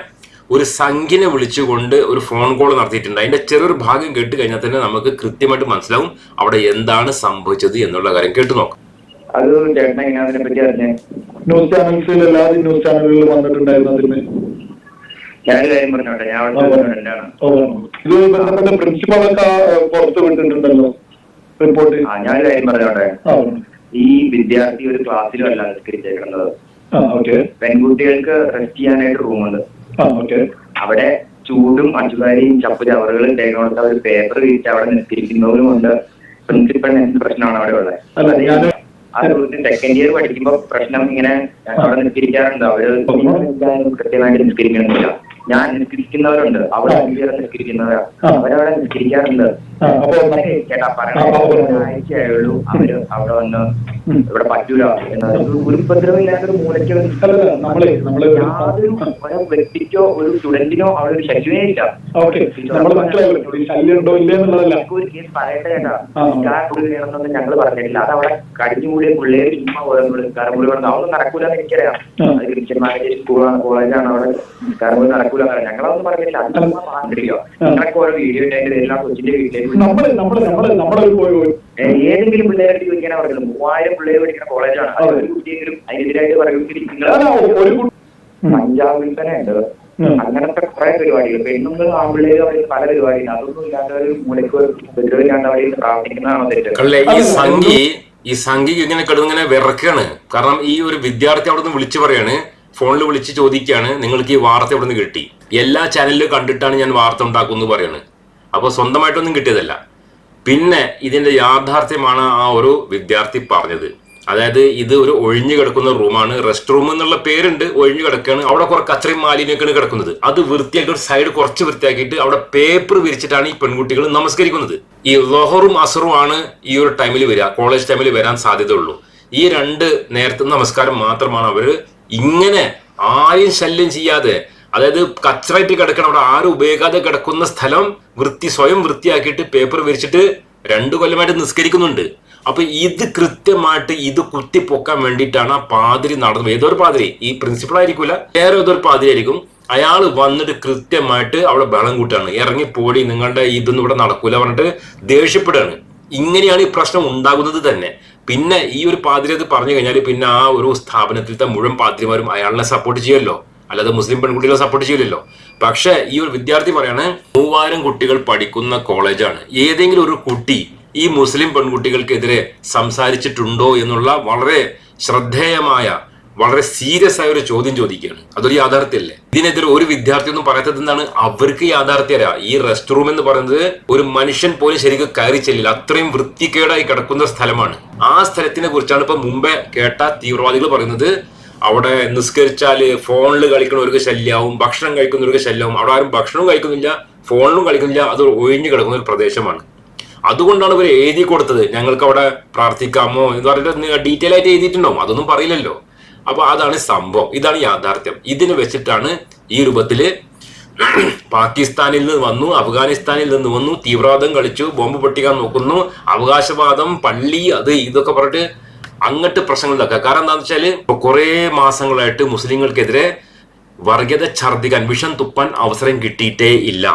ഒരു സംഖ്യനെ വിളിച്ചുകൊണ്ട് ഒരു ഫോൺ കോൾ നടത്തിയിട്ടുണ്ട്. അതിന്റെ ചെറിയൊരു ഭാഗം കേട്ട് കഴിഞ്ഞാൽ തന്നെ നമുക്ക് കൃത്യമായിട്ട് മനസ്സിലാവും അവിടെ എന്താണ് സംഭവിച്ചത് എന്നുള്ള കാര്യം കേട്ടു നോക്കാം. അത് ചേട്ടൻ എങ്ങനെ അതിനെ പറ്റി അറിഞ്ഞേ. ന്യൂസ് ചാനൽസിൽ എല്ലാ ന്യൂസ് ചാനലുകളിലും വന്നിട്ടുണ്ടായിരുന്നു അതിന്. ഞാനൊരു കാര്യം പറഞ്ഞോട്ടെ? ഞാൻ അവിടുത്തെ ഒരു ഫ്രണ്ടാണ് ഇത് ബന്ധപ്പെട്ട പ്രിൻസിപ്പളൊക്കെ പുറത്ത് വിട്ടിട്ടുണ്ടല്ലോ റിപ്പോർട്ട് ആ ഞാനൊരു കാര്യം പറഞ്ഞോട്ടെ? ഈ വിദ്യാർത്ഥി ഒരു ക്ലാസ്സിലും അല്ല നിസ്കരിച്ചേക്കുന്നത് പെൺകുട്ടികൾക്ക് റെസ്റ്റ് ചെയ്യാനായിട്ട് റൂമുണ്ട് അവിടെ ചൂടും അച്ചുകാരിയും ചപ്പ് ചവറുകളും തേങ്ങ ഒരു പേപ്പർ വിരിച്ച് അവിടെ നിസ്കരിക്കുന്നവരുമുണ്ട് പ്രിൻസിപ്പളിന് എന്ത് പ്രശ്നമാണ് അവിടെ ഉള്ളത്? അല്ല, ഞാൻ സെക്കൻഡ് ഇയർ പഠിക്കുമ്പോ പ്രശ്നം ഇങ്ങനെ അവിടെ നിസ്കരിക്കാറുണ്ടോ. അവർ കൃത്യമായിട്ട് നിസ്കരിക്കണമെന്നില്ല ഞാൻ നിസ്കരിക്കുന്നവരുണ്ട് അവിടെ പേരെ നിസ്കരിക്കുന്നവരാ. അവരവിടെ നിസ്കരിക്കാറുണ്ട് അപ്പൊ ചേട്ടാ. ഒരാഴ്ചയായുള്ളൂ അവർ അവിടെ വന്ന് ഇവിടെ പറ്റൂല. ഒരു ഗുരുപദ്രവം ഇല്ലാത്തൊരു മൂലയ്ക്ക് യാതൊരു ഒരു വ്യക്തിക്കോ ഒരു സ്റ്റുഡന്റിനോ അവിടെ ഒരു ശല്യമേ ഇല്ല. ഒരു കേസ് പറയട്ടെ ചേട്ടാ. ഞങ്ങൾ പറഞ്ഞിട്ടില്ല. അത് അവിടെ കടിഞ്ഞുകൂടിയ പിള്ളേര് ചുമ്മാ ഓരോന്ന് വേണം അതൊന്നും നടക്കൂലെന്ന് എനിക്കറിയാം. അത് ക്രിസ്ത്യന്മാരുടെ സ്കൂളാണ് കോളേജാണ് അവിടെ. നിസ്കാരം മുറി നടക്കൂല പറഞ്ഞില്ല ഓരോ വീഡിയോ എല്ലാം കൊച്ചിന്റെ വീട്ടിലേക്ക് ഏതെങ്കിലും പിള്ളേരുടെ ചോദിക്കാനാ പറയുന്നത്. മൂവായിരം പിള്ളേർ പഠിക്കുന്ന കോളേജാണ്. അത് ഒരു കുട്ടിയെങ്കിലും അതിനെതിരായിട്ട് പറയുമെങ്കിൽ അല്ല, ഒരു കു- ഉം. പഞ്ചാബ് അങ്ങനത്തെ കുറെ പരിപാടികൾ. പെണ്ണുങ്ങൾ ആമ്പിള്ളേര് പറയുന്ന പല പരിപാടികൾ അതൊന്നും ഇല്ലാത്ത ഒരു മൂലയ്ക്ക് ഉപദ്രവില്ലാണ്ട് അവിടെ ഇരുന്ന് പ്രാർത്ഥിക്കുന്നതാണോ തെറ്റ്? ഈ സംഘി ഇങ്ങനെ കടുങ്ങനെ വിറക്കാണ്. കാരണം ഈ ഒരു വിദ്യാർത്ഥി അവിടെ നിന്ന് വിളിച്ചു പറയാണ് ഫോണിൽ വിളിച്ച് ചോദിക്കുകയാണ് നിങ്ങൾക്ക് ഈ വാർത്ത എവിടെ നിന്ന് കിട്ടി? എല്ലാ ചാനലിലും കണ്ടിട്ടാണ് ഞാൻ വാർത്ത ഉണ്ടാക്കുമെന്ന് പറയുന്നത് അപ്പോൾ സ്വന്തമായിട്ടൊന്നും കിട്ടിയതല്ല. പിന്നെ ഇതിന്റെ യാഥാർത്ഥ്യമാണ് ആ ഒരു വിദ്യാർത്ഥി പറഞ്ഞത്. അതായത് ഇത് ഒരു ഒഴിഞ്ഞു കിടക്കുന്ന റൂമാണ്. റെസ്റ്റ് റൂം എന്നുള്ള പേരുണ്ട് ഒഴിഞ്ഞു കിടക്കുകയാണ്. അവിടെ കുറെ കച്ചറയും മാലിന്യൊക്കെയാണ് കിടക്കുന്നത്. അത് വൃത്തിയാക്കി ഒരു സൈഡ് കുറച്ച് വൃത്തിയാക്കിയിട്ട് അവിടെ പേപ്പർ വിരിച്ചിട്ടാണ് ഈ പെൺകുട്ടികൾ നമസ്കരിക്കുന്നത്. ഈ ലൊഹറും അസറും ആണ് ഈ ഒരു ടൈമിൽ വരിക കോളേജ് ടൈമിൽ വരാൻ സാധ്യതയുള്ളൂ. ഈ രണ്ട് നേരത്തെ നമസ്കാരം മാത്രമാണ് അവർ ഇങ്ങനെ ആരെയും ശല്യം ചെയ്യാതെ അതായത് കച്ചറായിട്ട് കിടക്കണം അവിടെ ആരും ഉപയോഗിക്കാതെ കിടക്കുന്ന സ്ഥലം വൃത്തി സ്വയം വൃത്തിയാക്കിയിട്ട് പേപ്പർ വിരിച്ചിട്ട് രണ്ടു കൊല്ലമായിട്ട് നിസ്കരിക്കുന്നുണ്ട്. അപ്പൊ ഇത് കൃത്യമായിട്ട് ഇത് കുത്തി പൊക്കാൻ വേണ്ടിയിട്ടാണ് ആ പാതിരി നടന്നത്. ഏതൊരു പാതിരി? ഈ പ്രിൻസിപ്പൾ ആയിരിക്കില്ല വേറെ ഏതൊരു പാതിരി ആയിരിക്കും. അയാൾ വന്നിട്ട് കൃത്യമായിട്ട് അവിടെ ബളം കൂട്ടാണ് ഇറങ്ങി പോടി നിങ്ങളുടെ ഇതൊന്നും ഇവിടെ നടക്കൂല പറഞ്ഞിട്ട് ദേഷ്യപ്പെടുകയാണ്. ഇങ്ങനെയാണ് ഈ പ്രശ്നം ഉണ്ടാകുന്നത് തന്നെ. പിന്നെ ഈ ഒരു പാതിരി അത് പറഞ്ഞു കഴിഞ്ഞാൽ പിന്നെ ആ ഒരു സ്ഥാപനത്തിലത്തെ മുഴുവൻ പാതിരിമാരും അയാളിനെ സപ്പോർട്ട് ചെയ്യുമല്ലോ. അല്ലാതെ മുസ്ലിം പെൺകുട്ടികളെ സപ്പോർട്ട് ചെയ്യില്ലല്ലോ പക്ഷേ ഈ ഒരു വിദ്യാർത്ഥി പറയാണ് മൂവായിരം കുട്ടികൾ പഠിക്കുന്ന കോളേജാണ്. ഏതെങ്കിലും ഒരു കുട്ടി ഈ മുസ്ലിം പെൺകുട്ടികൾക്കെതിരെ സംസാരിച്ചിട്ടുണ്ടോ എന്നുള്ള വളരെ ശ്രദ്ധേയമായ വളരെ സീരിയസ് ആയ ഒരു ചോദ്യം ചോദിക്കുകയാണ്. അതൊരു യാഥാർത്ഥ്യമല്ലേ? ഇതിനെതിരെ ഒരു വിദ്യാർത്ഥി ഒന്നും പറയാത്തത് എന്താണ്? അവർക്ക് യാഥാർത്ഥ്യല്ല ഈ റെസ്റ്റ് റൂം എന്ന് പറയുന്നത് ഒരു മനുഷ്യൻ പോലും ശരിക്കും കയറി ചെല്ലില്ല. അത്രയും വൃത്തികേടായി കിടക്കുന്ന സ്ഥലമാണ്. ആ സ്ഥലത്തിനെ കുറിച്ചാണ് ഇപ്പൊ മുമ്പേ കേട്ട തീവ്രവാദികൾ പറയുന്നത്. അവിടെ നിസ്കരിച്ചാൽ ഫോണിൽ കളിക്കുന്നവർക്ക് ശല്യമാവും ഭക്ഷണം കഴിക്കുന്നവർക്ക് ശല്യമാവും അവിടെ ആരും ഭക്ഷണവും കഴിക്കുന്നില്ല ഫോണിലും കളിക്കുന്നില്ല. അത് ഒഴിഞ്ഞു കിടക്കുന്ന ഒരു പ്രദേശമാണ്. അതുകൊണ്ടാണ് ഇവർ എഴുതി കൊടുത്തത്. ഞങ്ങൾക്ക് അവിടെ പ്രാർത്ഥിക്കാമോ എന്ന് പറഞ്ഞിട്ട് ഡീറ്റെയിൽ ആയിട്ട് എഴുതിയിട്ടുണ്ടാവും. അതൊന്നും പറയില്ലല്ലോ. അപ്പൊ അതാണ് സംഭവം. ഇതാണ് യാഥാർത്ഥ്യം. ഇതിന് വെച്ചിട്ടാണ് ഈ രൂപത്തിൽ പാകിസ്ഥാനിൽ നിന്ന് വന്നു അഫ്ഗാനിസ്ഥാനിൽ നിന്ന് വന്നു തീവ്രവാദം കളിച്ചു ബോംബ് പൊട്ടിക്കാൻ നോക്കുന്നു അവകാശവാദം പള്ളി അത് ഇതൊക്കെ പറഞ്ഞിട്ട് അങ്ങോട്ട് പ്രശ്നങ്ങളിലൊക്കെ കാരണം എന്താണെന്ന് വെച്ചാൽ കുറെ മാസങ്ങളായിട്ട് മുസ്ലിങ്ങൾക്കെതിരെ വർഗീയത ഛർദ്ദിക്കാൻ വിഷം തുപ്പാൻ അവസരം കിട്ടിയിട്ടേ ഇല്ല.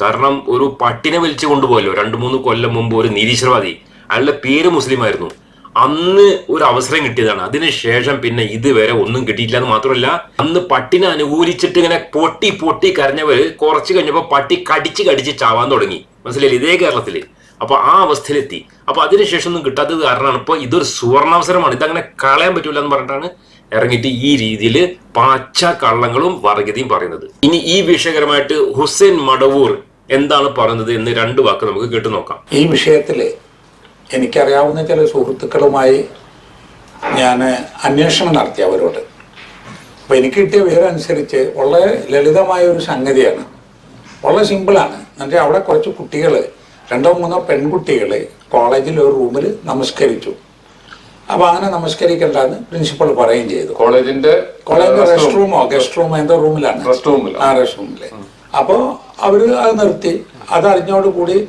കാരണം ഒരു പട്ടിനെ വലിച്ചു കൊണ്ടുപോയല്ലോ രണ്ടു മൂന്ന് കൊല്ലം മുമ്പ് ഒരു നിരീശ്വരവാദി. അയാളുടെ പേര് മുസ്ലിം ആയിരുന്നു അന്ന് ഒരു അവസരം കിട്ടിയതാണ്. അതിനുശേഷം പിന്നെ ഇതുവരെ ഒന്നും കിട്ടിയില്ല എന്ന് മാത്രമല്ല അന്ന് പട്ടിനെ അനുകൂലിച്ചിട്ട് ഇങ്ങനെ പൊട്ടി പൊട്ടി കരഞ്ഞവര് കുറച്ച് കഴിഞ്ഞപ്പോൾ പട്ടി കടിച്ച് കടിച്ച് ചാവാൻ തുടങ്ങി. മനസ്സിലായില്ലേ? ഇതേ കേരളത്തിൽ. അപ്പൊ ആ അവസ്ഥയിലെത്തി. അപ്പൊ അതിനുശേഷം ഒന്നും കിട്ടാത്തത് കാരണമാണ് ഇപ്പൊ ഇതൊരു സുവർണാവസരമാണ്. ഇതങ്ങനെ കളയാൻ പറ്റൂല എന്ന് പറഞ്ഞിട്ടാണ് ഇറങ്ങിയിട്ട് ഈ രീതിയിൽ പാച്ച കള്ളങ്ങളും വർഗതിയും പറയുന്നത്. ഇനി ഈ വിഷയകരമായിട്ട് ഹുസൈൻ മടവൂർ എന്താണ് പറയുന്നത് എന്ന് രണ്ട് വാക്ക് നമുക്ക് കേട്ടു നോക്കാം. ഈ വിഷയത്തിൽ എനിക്കറിയാവുന്ന ചില സുഹൃത്തുക്കളുമായി ഞാൻ അന്വേഷണം നടത്തി അവരോട്. അപ്പോൾ എനിക്ക് കിട്ടിയ വിവരം അനുസരിച്ച് വളരെ ലളിതമായ ഒരു സംഗതിയാണ്. വളരെ സിമ്പിളാണ്. എന്നുവെച്ചാൽ അവിടെ കുറച്ച് കുട്ടികൾ രണ്ടോ മൂന്നോ പെൺകുട്ടികൾ കോളേജിൽ ഒരു റൂമിൽ നമസ്കരിച്ചു. അപ്പോൾ അങ്ങനെ നമസ്കരിക്കേണ്ടെന്ന് പ്രിൻസിപ്പൾ പറയുകയും ചെയ്തു. കോളേജിന്റെ കോളേജിന്റെ റെസ്റ്റ് റൂമോ? ഗസ്റ്റ് റൂമോ? എന്തോ റൂമിലാണ്. റെസ്റ്റ് റൂമിൽ ആ റെസ്റ്റ് റൂമിൽ അപ്പോൾ അവർ അത് നിർത്തി. അത് അറിഞ്ഞോടുകൂടി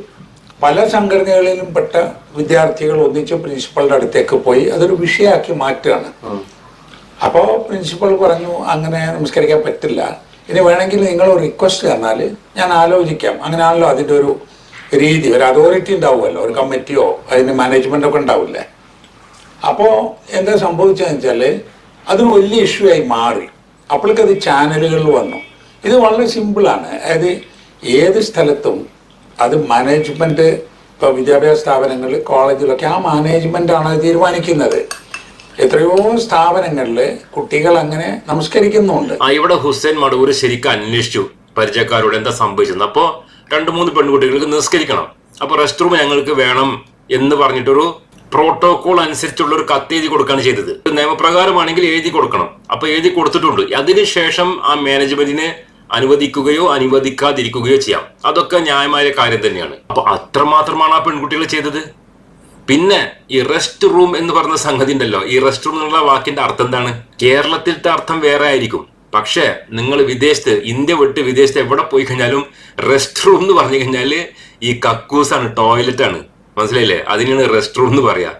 പല സംഘടനകളിലും പെട്ട വിദ്യാർത്ഥികൾ ഒന്നിച്ച് പ്രിൻസിപ്പളുടെ അടുത്തേക്ക് പോയി അതൊരു വിഷയമാക്കി മാറ്റുകയാണ്. അപ്പോൾ പ്രിൻസിപ്പൾ പറഞ്ഞു അങ്ങനെ നമസ്കരിക്കാൻ പറ്റില്ല. ഇനി വേണമെങ്കിൽ നിങ്ങൾ റിക്വസ്റ്റ് തന്നാൽ ഞാൻ ആലോചിക്കാം. അങ്ങനെയാണല്ലോ അതിന്റെ ഒരു രീതി. ഒരു അതോറിറ്റി ഉണ്ടാവുമല്ലോ ഒരു കമ്മിറ്റിയോ അതിന് മാനേജ്മെന്റ് ഒക്കെ ഉണ്ടാവില്ലേ? അപ്പോൾ എന്താ സംഭവിച്ചതെന്ന് വെച്ചാൽ അതൊരു വലിയ ഇഷ്യൂ ആയി മാറി. അപ്പോഴേക്കത് ചാനലുകളിൽ വന്നു. ഇത് വളരെ സിമ്പിളാണ്. അതായത് ഏത് സ്ഥലത്തും അത് മാനേജ്മെന്റ് ഇപ്പോൾ വിദ്യാഭ്യാസ സ്ഥാപനങ്ങളിൽ കോളേജിലൊക്കെ ആ മാനേജ്മെന്റാണ് അത് തീരുമാനിക്കുന്നത്. എത്രയോ സ്ഥാപനങ്ങളിൽ കുട്ടികൾ അങ്ങനെ നമസ്കരിക്കുന്നുണ്ട്. ആ ഇവിടെ ഹുസൈൻ മടവൂർ ശരിക്കും അന്വേഷിച്ചു. പരിചയക്കാരോട് എന്താ സംഭവിച്ചത് അപ്പോ രണ്ട് മൂന്ന് പെൺകുട്ടികൾക്ക് നിസ്കരിക്കണം. അപ്പൊ റെസ്റ്റ് റൂം ഞങ്ങൾക്ക് വേണം എന്ന് പറഞ്ഞിട്ടൊരു പ്രോട്ടോകോൾ അനുസരിച്ചുള്ള ഒരു കത്ത് എഴുതി കൊടുക്കുകയാണ് ചെയ്തത്. നിയമപ്രകാരമാണെങ്കിൽ എഴുതി കൊടുക്കണം. അപ്പൊ എഴുതി കൊടുത്തിട്ടുണ്ട്. അതിനുശേഷം ആ മാനേജ്മെന്റിന് അനുവദിക്കുകയോ അനുവദിക്കാതിരിക്കുകയോ ചെയ്യാം. അതൊക്കെ ന്യായമായ കാര്യം തന്നെയാണ്. അപ്പൊ അത്രമാത്രമാണ് ആ പെൺകുട്ടികൾ ചെയ്തത്? പിന്നെ ഈ റെസ്റ്റ് റൂം എന്ന് പറഞ്ഞ സംഗതി ഉണ്ടല്ലോ. ഈ റെസ്റ്റ് റൂം എന്നുള്ള വാക്കിന്റെ അർത്ഥം എന്താണ്? കേരളത്തിലത്തെ അർത്ഥം വേറെ ആയിരിക്കും. പക്ഷേ നിങ്ങൾ വിദേശത്ത് ഇന്ത്യ വിട്ട് വിദേശത്ത് എവിടെ പോയി കഴിഞ്ഞാലും റെസ്റ്റ് റൂം എന്ന് പറഞ്ഞു കഴിഞ്ഞാൽ ഈ കക്കൂസാണ് ടോയ്ലറ്റ് ആണ്. മനസ്സിലായില്ലേ? അതിനാണ് റെസ്റ്റ് റൂം എന്ന് പറയാ.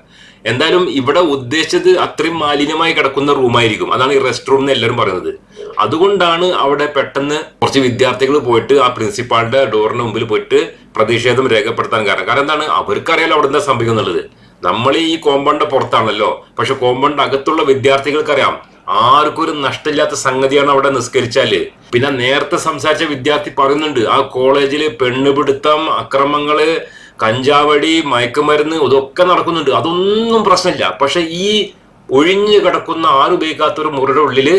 എന്തായാലും ഇവിടെ ഉദ്ദേശിച്ചത് അത്രയും മാലിന്യമായി കിടക്കുന്ന റൂമായിരിക്കും അതാണ് ഈ റെസ്റ്റ് റൂം എന്ന് എല്ലാവരും പറയുന്നത്. അതുകൊണ്ടാണ് അവിടെ പെട്ടെന്ന് കുറച്ച് വിദ്യാർത്ഥികൾ പോയിട്ട് ആ പ്രിൻസിപ്പാളിന്റെ ഡോറിന് മുമ്പിൽ പോയിട്ട് പ്രതിഷേധം രേഖപ്പെടുത്താൻ കാരണം. കാരണം എന്താണ്? അവർക്കറിയാലോ അവിടെ എന്താ സംഭവിക്കുന്നുള്ളത് നമ്മൾ ഈ കോമ്പൗണ്ട് പുറത്താണല്ലോ. പക്ഷെ കോമ്പൗണ്ട് അകത്തുള്ള വിദ്യാർത്ഥികൾക്കറിയാം. ആർക്കും ഒരു നഷ്ടമില്ലാത്ത സംഗതിയാണ് അവിടെ നിസ്കരിച്ചാൽ. പിന്നെ നേരത്തെ സംസാരിച്ച വിദ്യാർത്ഥി പറയുന്നുണ്ട് ആ കോളേജിൽ പെണ്ണുപിടുത്തം അക്രമങ്ങൾ കഞ്ചാവടി മയക്കുമരുന്ന് ഇതൊക്കെ നടക്കുന്നുണ്ട്. അതൊന്നും പ്രശ്നമില്ല. പക്ഷെ ഈ ഒഴിഞ്ഞു കിടക്കുന്ന ആരുപയോഗിക്കാത്ത ഒരു മുറിയുടെ ഉള്ളിൽ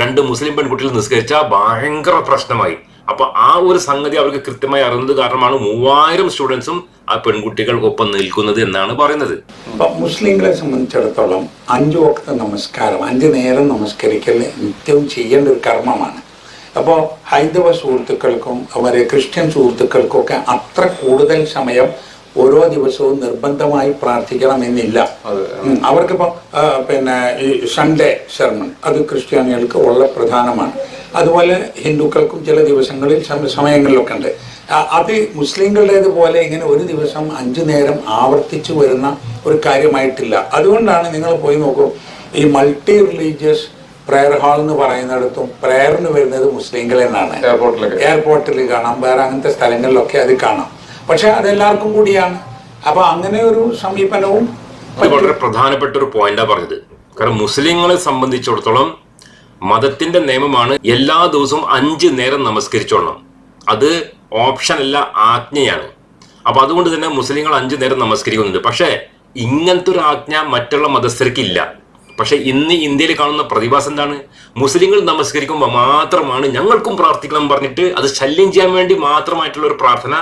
രണ്ട് മുസ്ലിം പെൺകുട്ടികൾ നിസ്കരിച്ച ഭയങ്കര പ്രശ്നമായി. അപ്പൊ ആ ഒരു സംഗതി അവർക്ക് കൃത്യമായി അറിയുന്നത് കാരണമാണ് മൂവായിരം സ്റ്റുഡൻസും ആ പെൺകുട്ടികൾക്കൊപ്പം നിൽക്കുന്നത് എന്നാണ് പറയുന്നത്. അപ്പൊ മുസ്ലിങ്ങളെ സംബന്ധിച്ചിടത്തോളം അഞ്ചു വക്ത നമസ്കാരം അഞ്ചു നേരം നമസ്കരിക്കൽ നിത്യവും ചെയ്യേണ്ട ഒരു കർമ്മമാണ്. അപ്പോൾ ഹൈന്ദവ സുഹൃത്തുക്കൾക്കും അവരെ ക്രിസ്ത്യൻ സുഹൃത്തുക്കൾക്കും ഒക്കെ അത്ര കൂടുതൽ സമയം ഓരോ ദിവസവും നിർബന്ധമായി പ്രാർത്ഥിക്കണമെന്നില്ല. അവർക്കിപ്പോൾ പിന്നെ ഈ സൺഡേ ശർമൺ അത് ക്രിസ്ത്യാനികൾക്ക് വളരെ പ്രധാനമാണ്. അതുപോലെ ഹിന്ദുക്കൾക്കും ചില ദിവസങ്ങളിൽ സമ- സമയങ്ങളിലൊക്കെ ഉണ്ട്. അത് അത് മുസ്ലിങ്ങളുടേതുപോലെ ഇങ്ങനെ ഒരു ദിവസം അഞ്ചു നേരം ആവർത്തിച്ചു വരുന്ന ഒരു കാര്യമായിട്ടില്ല. അതുകൊണ്ടാണ് നിങ്ങൾ പോയി നോക്കൂ ഈ മൾട്ടി റിലീജിയസ് പ്രയർ ഹാൾ എന്ന് പറയുന്നിടത്തും പ്രയറിന് വരുന്നത് മുസ്ലിങ്ങൾ എന്നാണ് എയർപോർട്ടിൽ കാണാം വേറെ അങ്ങനത്തെ സ്ഥലങ്ങളിലൊക്കെ അത് കാണാം. പക്ഷെ അതെല്ലാവർക്കും കൂടിയാണ്. അപ്പൊ അങ്ങനെ ഒരു സമീപനവും വളരെ പ്രധാനപ്പെട്ട ഒരു പോയിന്റാ പറഞ്ഞത്. കാരണം മുസ്ലിങ്ങളെ സംബന്ധിച്ചിടത്തോളം മതത്തിന്റെ നിയമമാണ് എല്ലാ ദിവസവും അഞ്ച് നേരം നമസ്കരിച്ചോളണം. അത് ഓപ്ഷൻ അല്ല ആജ്ഞയാണ്. അപ്പൊ അതുകൊണ്ട് തന്നെ മുസ്ലിങ്ങൾ അഞ്ചു നേരം നമസ്കരിക്കുന്നുണ്ട്. പക്ഷേ ഇങ്ങനത്തെ ഒരു ആജ്ഞ മറ്റുള്ള മതസ്ഥർക്ക് ഇല്ല പക്ഷെ ഇന്ന് ഇന്ത്യയിൽ കാണുന്ന പ്രതിഭാസം എന്താണ്? മുസ്ലിങ്ങൾ നമസ്കരിക്കുമ്പോൾ മാത്രമാണ് ഞങ്ങൾക്കും പ്രാർത്ഥിക്കണം പറഞ്ഞിട്ട് അത് ശല്യം ചെയ്യാൻ വേണ്ടി മാത്രമായിട്ടുള്ള ഒരു പ്രാർത്ഥന